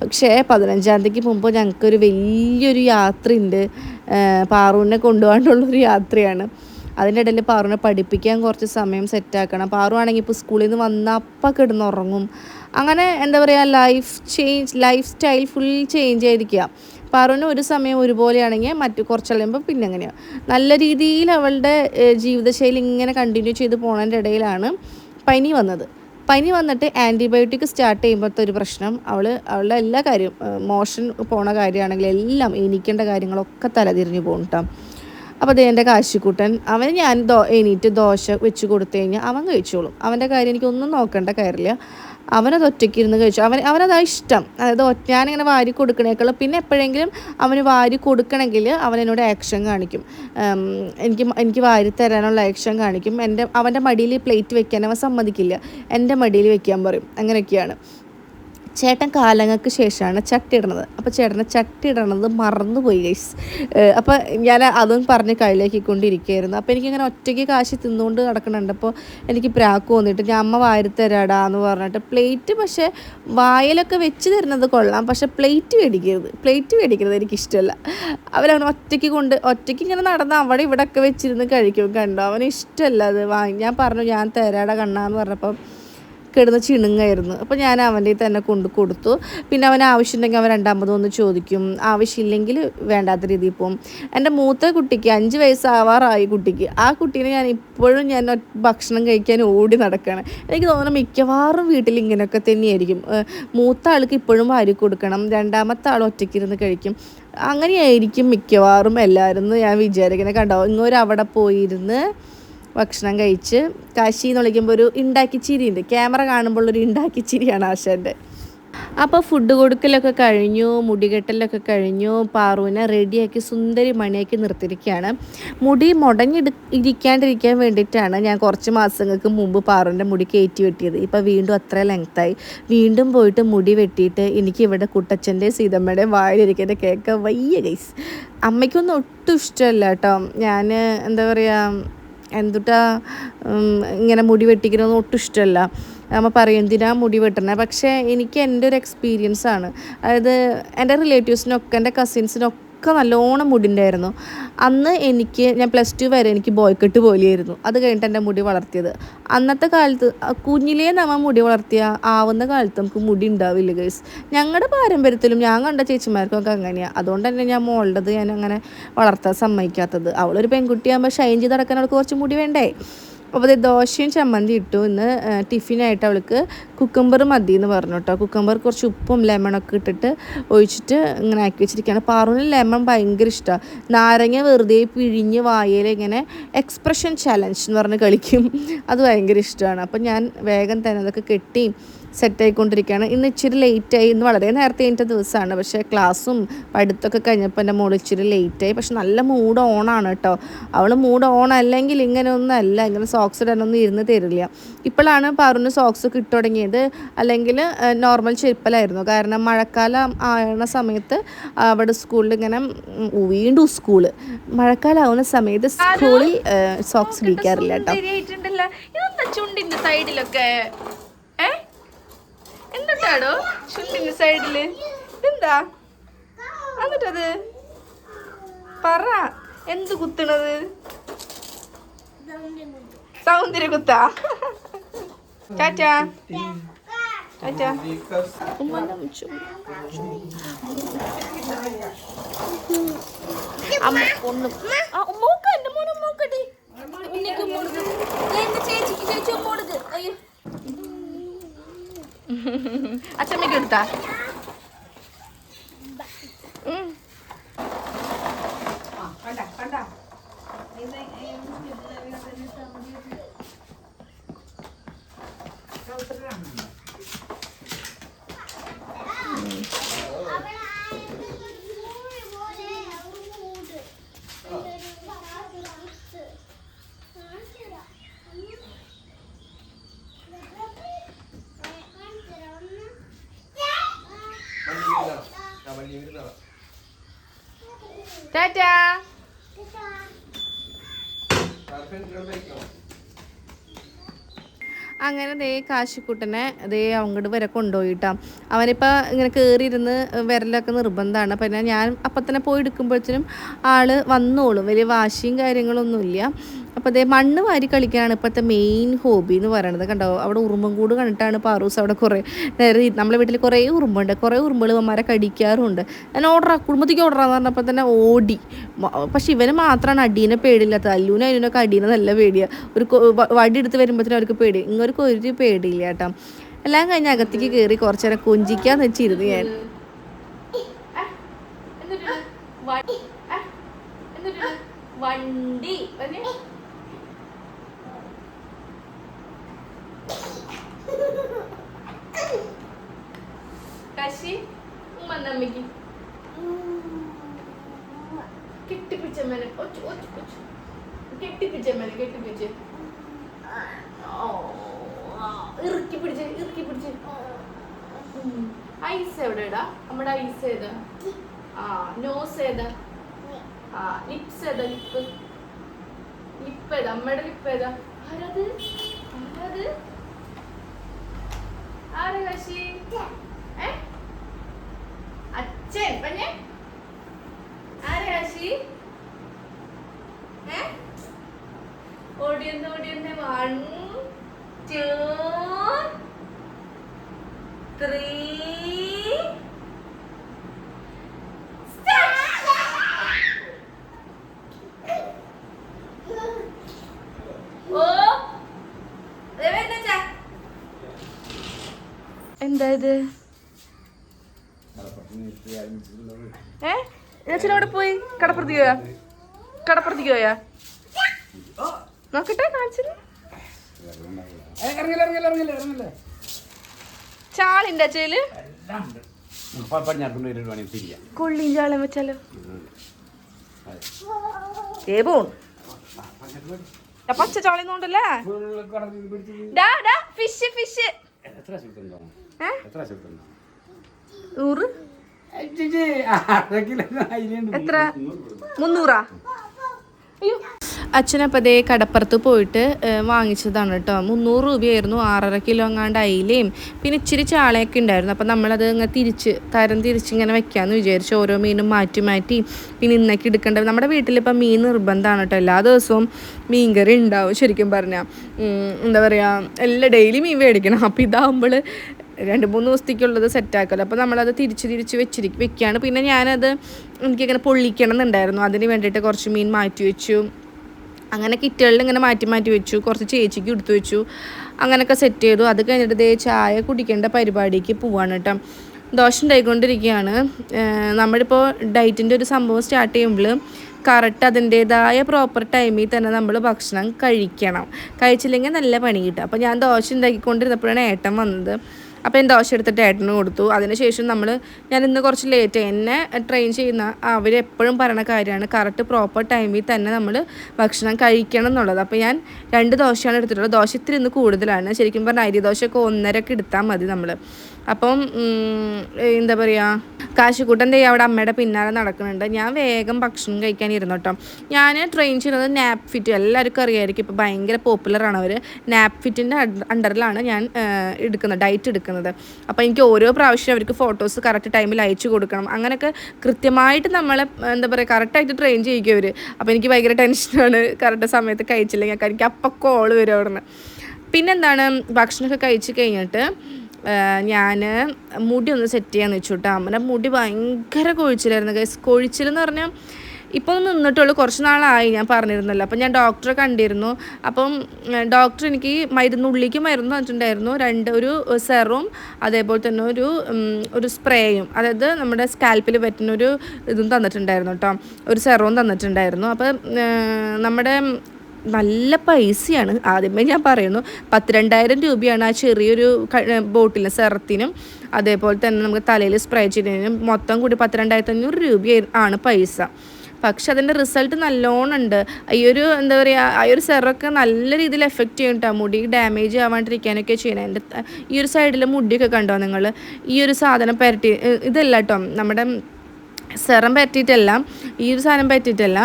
പക്ഷേ പതിനഞ്ചാം തീയതിക്ക് മുമ്പ് ഞങ്ങൾക്കൊരു വലിയൊരു യാത്രയുണ്ട്. പാറുവിനെ കൊണ്ടുപോകാണ്ടുള്ളൊരു യാത്രയാണ്. അതിന്റെ ഇടയിൽ പാറുവിനെ പഠിപ്പിക്കാൻ കുറച്ച് സമയം സെറ്റാക്കണം. പാറു ആണെങ്കിൽ ഇപ്പോൾ സ്കൂളിൽ നിന്ന് വന്ന അപ്പം കിടന്നുറങ്ങും അങ്ങനെ എന്താ പറയുക life change life style full change ആയിരിക്കുക. പാറുവിന് ഒരു സമയം ഒരുപോലെയാണെങ്കിൽ മറ്റു കുറച്ച് കഴിയുമ്പോൾ പിന്നെ എങ്ങനെയാണ് നല്ല രീതിയിൽ അവളുടെ ജീവിതശൈലി ഇങ്ങനെ കണ്ടിന്യൂ ചെയ്ത് പോണതിന്റെ ഇടയിലാണ് പനി വന്നത്. പനി വന്നിട്ട് ആന്റിബയോട്ടിക് സ്റ്റാർട്ട് ചെയ്യുമ്പോഴത്തെ ഒരു പ്രശ്നം. അവൾ അവളുടെ എല്ലാ കാര്യവും മോഷൻ പോണ കാര്യമാണെങ്കിൽ എല്ലാം എനിക്കേണ്ട കാര്യങ്ങളൊക്കെ തലതിരിഞ്ഞു പോകും കേട്ടോ അപ്പോൾ അതേ എന്റെ കാശിക്കുട്ടൻ അവന് ഞാൻ ദോ എണീറ്റ് ദോശ വെച്ച് കൊടുത്തു കഴിഞ്ഞാൽ അവൻ കഴിച്ചോളും. അവന്റെ കാര്യം എനിക്കൊന്നും നോക്കേണ്ട കാര്യമില്ല. അവനത് ഒറ്റയ്ക്ക് ഇരുന്ന് കഴിച്ചു. അവൻ അവനതാ ഇഷ്ടം. അതായത് ഞാനിങ്ങനെ വാരി കൊടുക്കണേക്കാളും പിന്നെ എപ്പോഴെങ്കിലും അവന് വാരി കൊടുക്കണമെങ്കിൽ അവൻ എന്നോട് ആക്ഷൻ കാണിക്കും. എനിക്ക് എനിക്ക് വാരി തരാനുള്ള ആക്ഷൻ കാണിക്കും. എന്റെ അവന്റെ മടിയിൽ പ്ലേറ്റ് വെക്കാൻ അവൻ സമ്മതിക്കില്ല. എന്റെ മടിയിൽ വെക്കാൻ പറയും. അങ്ങനെയൊക്കെയാണ്. ചേട്ടൻ കാലങ്ങൾക്ക് ശേഷമാണ് ചട്ടി ഇടണത് അപ്പോൾ ചേട്ടന് ചട്ടി ഇടണത് മറന്നുപോയി ഗൈസ് അപ്പോൾ ഞാൻ അതും പറഞ്ഞ് കളിയാക്കിക്കൊണ്ടിരിക്കുകയായിരുന്നു അപ്പോൾ എനിക്കിങ്ങനെ ഒറ്റയ്ക്ക് കാശി തിന്നുകൊണ്ട് നടക്കണുണ്ട് അപ്പോൾ എനിക്ക് പ്രാക്ക് തോന്നിയിട്ട് ഞാൻ അമ്മ വാരി തരാടാ എന്ന് പറഞ്ഞിട്ട് പ്ലേറ്റ് പക്ഷേ വായിലൊക്കെ വെച്ച് തരുന്നത് കൊള്ളാം. പക്ഷേ പ്ലേറ്റ് മേടിക്കരുത്. പ്ലേറ്റ് മേടിക്കരുത് എനിക്കിഷ്ടമല്ല. അവരവനെ ഒറ്റയ്ക്ക് കൊണ്ട് ഒറ്റയ്ക്ക് ഇങ്ങനെ നടന്ന് അവിടെ ഇവിടെ ഒക്കെ വെച്ചിരുന്ന് കഴിക്കും. കണ്ടോ? അവന് ഇഷ്ടമല്ല അത് വാങ്ങി. ഞാൻ പറഞ്ഞു ഞാൻ തരാടാ കണ്ണാന്ന് പറഞ്ഞപ്പം കിടന്ന് ചിണുങ്ങായിരുന്നു. അപ്പോൾ ഞാൻ അവന്റെ തന്നെ കൊണ്ട് കൊടുത്തു. പിന്നെ അവൻ ആവശ്യമുണ്ടെങ്കിൽ അവൻ രണ്ടാമത് ഒന്ന് ചോദിക്കും. ആവശ്യമില്ലെങ്കിൽ വേണ്ടാത്ത രീതിയിൽ പോകും എന്റെ മൂത്ത കുട്ടിക്ക് അഞ്ച് വയസ്സാവാറായി കുട്ടിക്ക്. ആ കുട്ടീനെ ഞാൻ ഇപ്പോഴും ഞാൻ ഭക്ഷണം കഴിക്കാൻ ഓടി നടക്കുകയാണ് എനിക്ക് തോന്നുന്നു മിക്കവാറും വീട്ടിൽ ഇങ്ങനെയൊക്കെ തന്നെയായിരിക്കും. മൂത്ത ആൾക്ക് ഇപ്പോഴും വാരി കൊടുക്കണം. രണ്ടാമത്തെ ആൾ ഒറ്റയ്ക്കിരുന്ന് കഴിക്കും. അങ്ങനെയായിരിക്കും മിക്കവാറും എല്ലാവരും ഞാൻ വിചാരിക്കുന്നത്. കണ്ടോ അവിടെ പോയിരുന്ന് ഭക്ഷണം കഴിച്ച് കാശി എന്ന് വിളിക്കുമ്പോൾ ഒരു ഉണ്ടാക്കി ചിരിയുണ്ട്. ക്യാമറ കാണുമ്പോൾ ഒരു ഉണ്ടാക്കി ചിരിയാണ് ആശാന്റെ അപ്പോൾ ഫുഡ് കൊടുക്കലൊക്കെ കഴിഞ്ഞു മുടികെട്ടലൊക്കെ കഴിഞ്ഞു പാറുവിനെ റെഡിയാക്കി സുന്ദരി മണിയാക്കി നിർത്തിയിരിക്കുകയാണ്. മുടി മുടങ്ങിടു ഇരിക്കാണ്ടിരിക്കാൻ വേണ്ടിയിട്ടാണ് ഞാൻ കുറച്ച് മാസങ്ങൾക്ക് മുമ്പ് പാറുവിന്റെ മുടി കയറ്റി വെട്ടിയത്. ഇപ്പോൾ വീണ്ടും അത്ര ലെങ്ത്തായി വീണ്ടും പോയിട്ട് മുടി വെട്ടിയിട്ട് എനിക്ക് ഇവിടെ കുട്ടച്ഛന്റെ സീതമ്മയുടെ വായിലിരിക്കുന്ന കേക്ക് വയ്യ ഗൈസ് അമ്മയ്ക്കൊന്നും ഒട്ടും ഇഷ്ടമല്ല കേട്ടോ. ഞാൻ എന്താ പറയുക എന്തുട്ടാ ഇങ്ങനെ മുടി വെട്ടിക്കണമെന്ന് ഒട്ടും ഇഷ്ടമല്ല. നമ്മൾ പറയും എന്തിനാ മുടി വെട്ടണേ? പക്ഷേ എനിക്ക് എന്റെ ഒരു എക്സ്പീരിയൻസ് ആണ്. അതായത് എന്റെ റിലേറ്റീവ്സിനൊക്കെ എന്റെ കസിൻസിനൊക്കെ നല്ലോണം മുടിണ്ടായിരുന്നു. അന്ന് എനിക്ക് ഞാൻ പ്ലസ് ടു വരെ എനിക്ക് ബോയ്ക്കെട്ട് പോലെയായിരുന്നു. അത് കഴിഞ്ഞിട്ട് എന്റെ മുടി വളർത്തിയത്. അന്നത്തെ കാലത്ത് കുഞ്ഞിലേ നമ്മൾ മുടി വളർത്തിയ ആവുന്ന കാലത്ത് നമുക്ക് മുടി ഉണ്ടാവില്ല ഗൈസ് ഞങ്ങളുടെ പാരമ്പര്യത്തിലും ഞാൻ കണ്ട ചേച്ചിമാർക്കൊക്കെ അങ്ങനെയാണ് അതുകൊണ്ട് തന്നെ ഞാൻ മോളുടേത് ഞാൻ അങ്ങനെ വളർത്താൻ സമ്മതിക്കാത്തത്. അവളൊരു പെൺകുട്ടിയാകുമ്പോൾ ഷൈൻ ചെയ്ത് നടക്കാൻ അവൾക്ക് കുറച്ച് മുടി വേണ്ടേ? അപ്പോൾ ദോശയും ചമ്മന്തി ഇട്ടു ഇന്ന് ടിഫിനായിട്ട് അവൾക്ക് കുക്കമ്പർ മതി എന്ന് പറഞ്ഞു കേട്ടോ. കുക്കമ്പർ കുറച്ച് ഉപ്പും ലെമണൊക്കെ ഇട്ടിട്ട് ഒഴിച്ചിട്ട് ഇങ്ങനെ ആക്കി വെച്ചിരിക്കുകയാണ്. പാറുവിന് ലെമൺ ഭയങ്കര ഇഷ്ടമാണ് നാരങ്ങ വെറുതെ പിഴിഞ്ഞ് വായയിൽ ഇങ്ങനെ എക്സ്പ്രഷൻ ചലഞ്ച് എന്ന് പറഞ്ഞ് കളിക്കും. അത് ഭയങ്കര ഇഷ്ടമാണ് അപ്പോൾ ഞാൻ വേഗം തന്നെ അതൊക്കെ കെട്ടി സെറ്റ് ആയിക്കൊണ്ടിരിക്കുകയാണ് ഇന്ന് ഇച്ചിരി ലേറ്റായി. ഇന്ന് വളരെ നേരത്തെ കഴിഞ്ഞ ദിവസമാണ്. പക്ഷേ ക്ലാസ്സും പഠിത്തമൊക്കെ കഴിഞ്ഞപ്പോൾ എന്റെ മോൾ ഇച്ചിരി ലേറ്റായി. പക്ഷെ നല്ല മൂഡ് ഓണാണ് കേട്ടോ. അവൾ മൂഡ് ഓൺ അല്ലെങ്കിൽ ഇങ്ങനെ ഒന്നും അല്ല. ഇങ്ങനെ സോക്സ് ഇടാനൊന്നും ഇരുന്ന് തരില്ല. ഇപ്പോഴാണ് പാറുവിന് സോക്സ് കിട്ടു തുടങ്ങിയത്. അല്ലെങ്കിൽ നോർമൽ ചെരുപ്പലായിരുന്നു. കാരണം മഴക്കാലം ആവുന്ന സമയത്ത് അവിടെ സ്കൂളിൽ ഇങ്ങനെ വീണ്ടും സ്കൂൾ മഴക്കാലം ആവുന്ന സമയത്ത് സ്കൂളിൽ സോക്സ് ഇടിക്കാറില്ല കേട്ടോ. ചുണ്ടിന്റെ സൈഡിലൊക്കെ എന്തുട്ടാടോ ചുണ്ടിന്റെ സൈഡിൽ എന്താ എന്നിട്ടത് പറ എന്ത് കുത്തണത് സൗന്ദര്യ കുത്താ ഉമ്മ നമിച്ചു അമ്മ ആ മോനെ ചേച്ചി ഉമ്മോടുക്ക് അയ്യോ At sa may ganda. അങ്ങനെ ദേ കാശിക്കുട്ടനെ ദേ അങ്ങോട്ട് വരെ കൊണ്ടുപോയിട്ടാ. അവനിപ്പോൾ ഇങ്ങനെ കയറിയിരുന്ന് വിരലൊക്കെ നിർബന്ധമാണ് പിന്നെ ഞാൻ അപ്പം തന്നെ പോയി എടുക്കുമ്പോഴത്തേനും ആൾ വന്നോളും. വലിയ വാശിയും കാര്യങ്ങളൊന്നുമില്ല. അപ്പോൾ അതേ മണ്ണ് വാരി കളിക്കാനാണ് ഇപ്പോഴത്തെ മെയിൻ ഹോബി എന്ന് പറയണത്. കണ്ടോ? അവിടെ ഉറുമ്പും കൂട് കണ്ടിട്ടാണ് പാറൂസ് അവിടെ കുറേ നേരെ നമ്മളെ വീട്ടിൽ കുറേ ഉറുമ്പുണ്ട്. കുറേ ഉറുമ്പുകൾ മരം കടിക്കാറുണ്ട്. ഞാൻ ഓർഡർ കുടുംബത്തേക്ക് ഓർഡറാന്ന് പറഞ്ഞപ്പോൾ തന്നെ ഓടി. പക്ഷേ ഇവന് മാത്രമാണ് അടീനെ പേടിയില്ലാത്തത്. അല്ലൂനും അല്ലൂനൊക്കെ അടീനെ നല്ല പേടിയാണ് ഒരു വടി എടുത്ത് വരുമ്പോഴത്തേനും അവർക്ക് പേടി. ഇങ്ങോർക്ക് ഒരു പേടിയില്ല കേട്ടോ. എല്ലാം കഴിഞ്ഞ് അകത്തേക്ക് കയറി കുറച്ച് നേരം കൊഞ്ചിക്കാന്ന് വെച്ചിരുന്നു ഞാൻ. വണ്ടി. കാശി ഉമ്മ നമ്മക്ക് കെട്ടിപ്പിച്ചമ്മനെ ഒച്ചു ഒച്ചു ഒച്ചു. കെട്ടിപ്പിച്ച് ഇറുക്കി പിടിച്ച് ഇറുക്കി പിടിച്ച്. ഐസ് എവിടെ ഇടാ നമ്മുടെ ഐസ് ഏതാ? ആ നോസ് ഏതാ? ആ ലിപ്സ് ഏതാ? ലിപ്പ് ലിപ്പ് ഏതാ? അമ്മയുടെ ലിപ്പ് ഏതാ? ആരത് ആരത് ആരാ കാശി അച്ഛൻ. പഞ്ഞേ ആരാ കാശി ഓടിയെന്ന് ഓടിയെന്ന് വൺ ടു ത്രീ എന്താ ഇത്? ഏ? അച്ഛൻ അവിടെ പോയി? കടപ്പുറത്തേക്ക് പോയാ? കടപ്പുറത്തേക്ക് പോയാ? നോക്കട്ടെ കാണിച്ചത് ചാളിന്റെ അച്ഛയിൽ പടിഞ്ഞാർക്കൊണ്ട് ഒരു വേണമെങ്കിൽ തിരിയാം. കൊള്ളിയും ചാളം വെച്ചാലോ? ഏ പോൺ. പച്ച ചാളിന്നുണ്ടല്ലേ ഫിഷ് ഫിഷ് നൂറ്? എത്ര? മുന്നൂറാ? അയ്യോ. അച്ഛനപ്പോൾ അതേ കടപ്പുറത്ത് പോയിട്ട് വാങ്ങിച്ചതാണ് കേട്ടോ മുന്നൂറ് രൂപയായിരുന്നു ആറര കിലോ എങ്ങാണ്ട് അയിലയും. പിന്നെ ഇച്ചിരി ചാളയൊക്കെ ഉണ്ടായിരുന്നു. അപ്പം നമ്മളത് ഇങ്ങനെ തിരിച്ച് തരം തിരിച്ച് ഇങ്ങനെ വെക്കാമെന്ന് വിചാരിച്ചു. ഓരോ മീനും മാറ്റി മാറ്റി. പിന്നെ ഇന്നൊക്കെ എടുക്കേണ്ടത് നമ്മുടെ വീട്ടിലിപ്പം മീൻ നിർബന്ധമാണ് കേട്ടോ എല്ലാ ദിവസവും മീൻകറി ഉണ്ടാവും ശരിക്കും പറഞ്ഞാൽ എന്താ പറയുക എല്ലാ ഡെയിലി മീൻ മേടിക്കണം. അപ്പോൾ ഇതാകുമ്പോൾ രണ്ട് മൂന്ന് ദിവസത്തേക്കുള്ളത് സെറ്റാക്കല്ലോ അപ്പോൾ നമ്മളത് തിരിച്ച് തിരിച്ച് വെച്ചിരിക്കും വെക്കുകയാണ് പിന്നെ ഞാനത് എനിക്കിങ്ങനെ പൊള്ളിക്കണം എന്നുണ്ടായിരുന്നു അതിന് വേണ്ടിയിട്ട് കുറച്ച് മീൻ മാറ്റി വെച്ചു. അങ്ങനെ കിറ്റുകളിൽ ഇങ്ങനെ മാറ്റി മാറ്റി വെച്ചു. കുറച്ച് ചേച്ചിക്ക് എടുത്തു വെച്ചു. അങ്ങനെയൊക്കെ സെറ്റ് ചെയ്തു. അത് കഴിഞ്ഞിട്ട് ദേ ചായ കുടിക്കേണ്ട പരിപാടിക്ക് പോവാണ് കേട്ടോ. ദോശ ഉണ്ടായിക്കൊണ്ടിരിക്കുകയാണ്. നമ്മളിപ്പോൾ ഡയറ്റിന്റെ ഒരു സംഭവം സ്റ്റാർട്ട് ചെയ്യുമ്പോൾ കറക്റ്റ് അതിന്റേതായ പ്രോപ്പർ ടൈമിൽ തന്നെ നമ്മൾ ഭക്ഷണം കഴിക്കണം. കഴിച്ചില്ലെങ്കിൽ നല്ല പണി കിട്ടും. അപ്പോൾ ഞാൻ ദോശ ഉണ്ടാക്കിക്കൊണ്ടിരുന്നപ്പോഴാണ് ഏട്ടൻ വന്നത്. അപ്പോൾ ഞാൻ ദോശ എടുത്തിട്ട് ഏട്ടന് കൊടുത്തു. അതിനുശേഷം നമ്മൾ ഞാൻ ഇന്ന് കുറച്ച് ലേറ്റ് എന്നെ ട്രെയിൻ ചെയ്യുന്ന അവരെപ്പോഴും പറയുന്ന കാര്യമാണ്. കറക്റ്റ് പ്രോപ്പർ ടൈമിൽ തന്നെ നമ്മൾ ഭക്ഷണം കഴിക്കണം എന്നുള്ളത്. അപ്പോൾ ഞാൻ രണ്ട് ദോശയാണ് എടുത്തിട്ടുള്ളത്. ദോശ ഇത്തിരി ഇന്ന് കൂടുതലാണ്. ശരിക്കും പറഞ്ഞാൽ അരി ദോശയൊക്കെ ഒന്നരക്ക് എടുത്താൽ മതി നമ്മൾ അപ്പം എന്താ പറയുക കാശിക്കൂട്ടൻ ദേ അവിടെ അമ്മയുടെ പിന്നാലെ നടക്കുന്നുണ്ട്. ഞാൻ വേഗം ഭക്ഷണം കഴിക്കാൻ ഇരുന്നു കേട്ടോ. ഞാൻ ട്രെയിൻ ചെയ്യുന്നത് നാപ്പ് ഫിറ്റ് എല്ലാവർക്കും അറിയായിരിക്കും. ഇപ്പോൾ ഭയങ്കര പോപ്പുലറാണ് അവർ നാപ്പ് ഫിറ്റിന്റെ അണ്ടറിലാണ് ഞാൻ എടുക്കുന്നത്. ഡയറ്റ് എടുക്കുന്നത്. അപ്പോൾ എനിക്ക് ഓരോ പ്രാവശ്യം അവർക്ക് ഫോട്ടോസ് കറക്റ്റ് ടൈമിൽ അയച്ചു കൊടുക്കണം. അങ്ങനെയൊക്കെ കൃത്യമായിട്ട് നമ്മളെ എന്താ പറയുക കറക്റ്റായിട്ട് ട്രെയിൻ ചെയ്യിക്കും അവർ അപ്പോൾ എനിക്ക് ഭയങ്കര ടെൻഷനാണ് കറക്റ്റ് സമയത്ത് കഴിച്ചില്ലെങ്കിൽ എനിക്ക് അപ്പം കോൾ വരും അവിടെ നിന്ന് പിന്നെന്താണ്? ഭക്ഷണമൊക്കെ കഴിച്ച് കഴിഞ്ഞിട്ട് ഞാൻ മുടി ഒന്ന് സെറ്റ് ചെയ്യാന്ന് വെച്ചു കേട്ടോ അമ്മന്റെ മുടി ഭയങ്കര കൊഴിച്ചിലായിരുന്നു ഗൈസ് കൊഴിച്ചിലെന്ന് പറഞ്ഞാൽ ഇപ്പോൾ നിന്നിട്ടുള്ളൂ. കുറച്ച് നാളായി ഞാൻ പറഞ്ഞിരുന്നല്ലോ. അപ്പം ഞാൻ ഡോക്ടറെ കണ്ടിരുന്നു. അപ്പം ഡോക്ടർ എനിക്ക് മരുന്ന് ഉള്ളിലേക്ക് മരുന്ന് തന്നിട്ടുണ്ടായിരുന്നു. രണ്ട് ഒരു സെറും അതേപോലെ തന്നെ ഒരു ഒരു സ്പ്രേയും അതായത് നമ്മുടെ സ്കാൽപ്പിൽ പറ്റുന്ന ഒരു ഇതും തന്നിട്ടുണ്ടായിരുന്നു കേട്ടോ. ഒരു സെറവും തന്നിട്ടുണ്ടായിരുന്നു. അപ്പം നമ്മുടെ നല്ല പൈസയാണ്. ആദ്യമേ ഞാൻ പറയുന്നു പത്ത് രണ്ടായിരം രൂപയാണ് ആ ചെറിയൊരു ബോട്ടിൽ സെറത്തിനും അതേപോലെ തന്നെ നമുക്ക് തലയിൽ സ്പ്രേ ചെയ്യുന്നതിനും മൊത്തം കൂടി പത്ത് രണ്ടായിരത്തി അഞ്ഞൂറ് രൂപ ആണ് പൈസ. പക്ഷെ അതിന്റെ റിസൾട്ട് നല്ലോണം ഉണ്ട്. ഈ ഒരു എന്താ പറയുക ആ ഒരു സെറൊക്കെ നല്ല രീതിയിൽ എഫക്റ്റ് ചെയ്യും കേട്ടോ മുടി ഡാമേജ് ആവാണ്ടിരിക്കാനൊക്കെ ചെയ്യണം. എന്റെ ഈ ഒരു സൈഡിൽ മുടിയൊക്കെ കണ്ടോ നിങ്ങൾ ഈ ഒരു സാധനം പരട്ടി ഇതല്ല കേട്ടോ നമ്മുടെ സെറം പറ്റിയിട്ടല്ല ഈ ഒരു സാധനം പറ്റിയിട്ടല്ല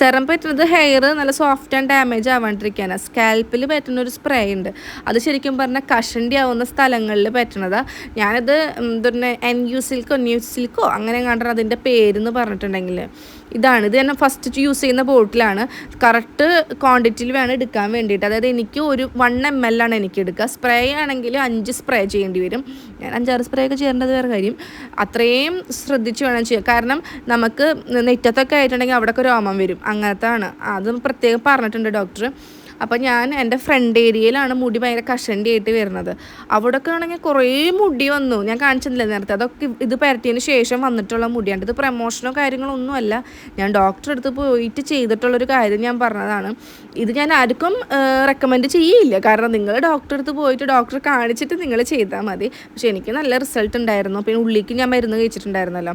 സെറം പറ്റുന്നത് ഹെയർ നല്ല സോഫ്റ്റ് ആൻഡ് ഡാമേജ് ആവാണ്ടിരിക്കാനാണ് സ്കാൽപ്പിൽ പറ്റുന്ന ഒരു സ്പ്രേ ഉണ്ട്. അത് ശരിക്കും പറഞ്ഞാൽ കഷണ്ടി ആവുന്ന സ്ഥലങ്ങളിൽ പറ്റണതാണ് ഞാനത് എന്താണ് എൻ യു സിൽക്കോ ന്യൂ സിൽക്കോ അങ്ങനെ കണ്ടാൽ അതിന്റെ പേരെന്ന് പറഞ്ഞിട്ടുണ്ടെങ്കിൽ ഇതാണ്. ഇത് തന്നെ ഫസ്റ്റ് യൂസ് ചെയ്യുന്ന ബോട്ടിലാണ് കറക്റ്റ് ക്വാണ്ടിറ്റിയിൽ വേണം എടുക്കാൻ വേണ്ടിയിട്ട്. അതായത് എനിക്ക് ഒരു വൺ എം എൽ ആണ് എനിക്ക് എടുക്കുക. സ്പ്രേ ആണെങ്കിൽ അഞ്ച് സ്പ്രേ ചെയ്യേണ്ടി വരും. ഞാൻ അഞ്ചാറ് സ്പ്രേ ഒക്കെ ചെയ്യേണ്ടത് വേറെ കാര്യം. അത്രയും ശ്രദ്ധിച്ച് വേണം ചെയ്യുക കാരണം നമുക്ക് നെറ്റത്തൊക്കെ ആയിട്ടുണ്ടെങ്കിൽ അവിടെയൊക്കെ രോമം വരും. അങ്ങനത്തെ ആണ് അതും പ്രത്യേകം പറഞ്ഞിട്ടുണ്ട് ഡോക്ടർ അപ്പോൾ ഞാൻ എന്റെ ഫ്രണ്ട് ഏരിയയിലാണ് മുടി ഭയങ്കര കഷണ്ടി ആയിട്ട് വരുന്നത്. അവിടെയൊക്കെ ആണെങ്കിൽ കുറേ മുടി വന്നു. ഞാൻ കാണിച്ചിട്ടില്ല നേരത്തെ. അതൊക്കെ ഇത് പരത്തിയതിന് ശേഷം വന്നിട്ടുള്ള മുടിയാണ്. ഇത് പ്രമോഷനോ കാര്യങ്ങളോ ഒന്നുമല്ല. ഞാൻ ഡോക്ടറെ അടുത്ത് പോയിട്ട് ചെയ്തിട്ടുള്ളൊരു കാര്യം ഞാൻ പറഞ്ഞതാണ്. ഇത് ഞാൻ ആർക്കും റെക്കമെൻഡ് ചെയ്യില്ല. കാരണം നിങ്ങൾ ഡോക്ടറെ അടുത്ത് പോയിട്ട് ഡോക്ടറെ കാണിച്ചിട്ട് നിങ്ങൾ ചെയ്താൽ മതി. പക്ഷേ എനിക്ക് നല്ല റിസൾട്ട് ഉണ്ടായിരുന്നു. പിന്നെ ഉള്ളിലേക്ക് ഞാൻ മരുന്ന് കഴിച്ചിട്ടുണ്ടായിരുന്നല്ലോ.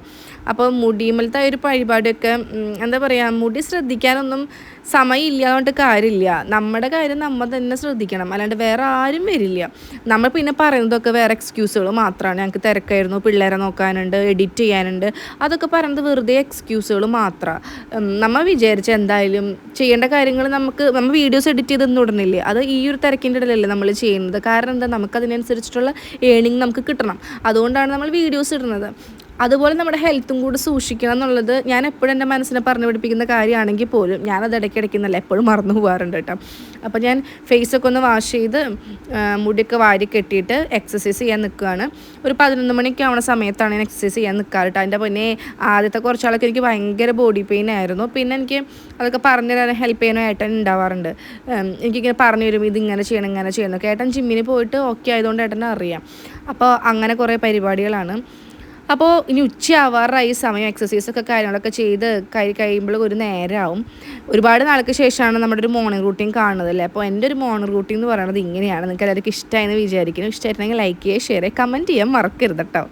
അപ്പോൾ മുടിമലത്തെ ഒരു പരിപാടിയൊക്കെ എന്താ പറയുക മുടി ശ്രദ്ധിക്കാനൊന്നും അതുകൊണ്ട് കാര്യമില്ല. നമ്മുടെ കാര്യം നമ്മൾ തന്നെ ശ്രദ്ധിക്കണം. അല്ലാണ്ട് വേറെ ആരും വരില്ല. നമ്മൾ പിന്നെ പറയുന്നതൊക്കെ വേറെ എക്സ്ക്യൂസുകൾ മാത്രമാണ് ഞങ്ങൾക്ക് തിരക്കായിരുന്നു. പിള്ളേരെ നോക്കാനുണ്ട് എഡിറ്റ് ചെയ്യാനുണ്ട്. അതൊക്കെ പറയുന്നത് വെറുതെ എക്സ്ക്യൂസുകൾ മാത്രം. നമ്മൾ വിചാരിച്ച എന്തായാലും ചെയ്യേണ്ട കാര്യങ്ങൾ നമുക്ക് നമ്മൾ വീഡിയോസ് എഡിറ്റ് ചെയ്ത് തുടങ്ങില്ലേ അത് ഈ ഒരു തിരക്കിന്റെ ഇടയിലല്ലേ നമ്മൾ ചെയ്യുന്നത്. കാരണം എന്താ? നമുക്ക് അതിനനുസരിച്ചിട്ടുള്ള ഏണിങ് നമുക്ക് കിട്ടണം. അതുകൊണ്ടാണ് നമ്മൾ വീഡിയോസ് ഇടുന്നത്. അതുപോലെ നമ്മുടെ ഹെൽത്തും കൂടി സൂക്ഷിക്കണം എന്നുള്ളത് ഞാൻ എപ്പോഴും എന്റെ മനസ്സിനെ പറഞ്ഞു പിടിപ്പിക്കുന്ന കാര്യമാണെങ്കിൽ പോലും ഞാനത് ഇടയ്ക്കിടയ്ക്ക് നല്ല എപ്പോഴും മറന്നു പോകാറുണ്ട് കേട്ടോ. അപ്പോൾ ഞാൻ ഫേസൊക്കെ ഒന്ന് വാഷ് ചെയ്ത് മുടിയൊക്കെ വാരി കെട്ടിയിട്ട് എക്സസൈസ് ചെയ്യാൻ നിൽക്കുകയാണ്. ഒരു പതിനൊന്ന് മണിയൊക്കെ ആവുന്ന സമയത്താണ് ഞാൻ എക്സസൈസ് ചെയ്യാൻ നിൽക്കാറ് കേട്ടോ. പിന്നെ ആദ്യത്തെ കുറച്ചാളൊക്കെ എനിക്ക് ഭയങ്കര ബോഡി പെയിൻ ആയിരുന്നു. പിന്നെ എനിക്ക് അതൊക്കെ പറഞ്ഞു തരാൻ ഹെൽപ്പ് ചെയ്യാനോ ഏട്ടൻ ഉണ്ടാവാറുണ്ട്. എനിക്കിങ്ങനെ പറഞ്ഞു തരും ഇത് ഇങ്ങനെ ചെയ്യണം ഇങ്ങനെ ചെയ്യണം ഏട്ടൻ ജിമ്മിന് പോയിട്ട് ഓക്കെ ആയതുകൊണ്ട് ഏട്ടനെ അറിയാം. അപ്പോൾ അങ്ങനെ കുറേ പരിപാടികളാണ്. അപ്പോൾ ഇനി ഉച്ചയാവാറായി സമയം എക്സസൈസൊക്കെ കാര്യങ്ങളൊക്കെ ചെയ്ത് കൈ കഴിയുമ്പോൾ ഒരു നേരമാവും ഒരുപാട് നാൾക്ക് ശേഷമാണ് നമ്മുടെ ഒരു മോർണിംഗ് റൂട്ടീൻ കാണുന്നത് അല്ലേ? അപ്പോൾ എന്റെ ഒരു മോർണിംഗ് റൂട്ടീൻ എന്ന് പറയുന്നത് ഇങ്ങനെയാണ്. നിങ്ങൾക്ക് എല്ലാവർക്കും ഇഷ്ടമായെന്ന് വിചാരിക്കുന്നു. ഇഷ്ടമായിട്ടുണ്ടെങ്കിൽ ലൈക്ക് ചെയ്യുക ഷെയർ ചെയ്യുക കമന്റ് ചെയ്യാൻ മറക്കരുത് കേട്ടോ.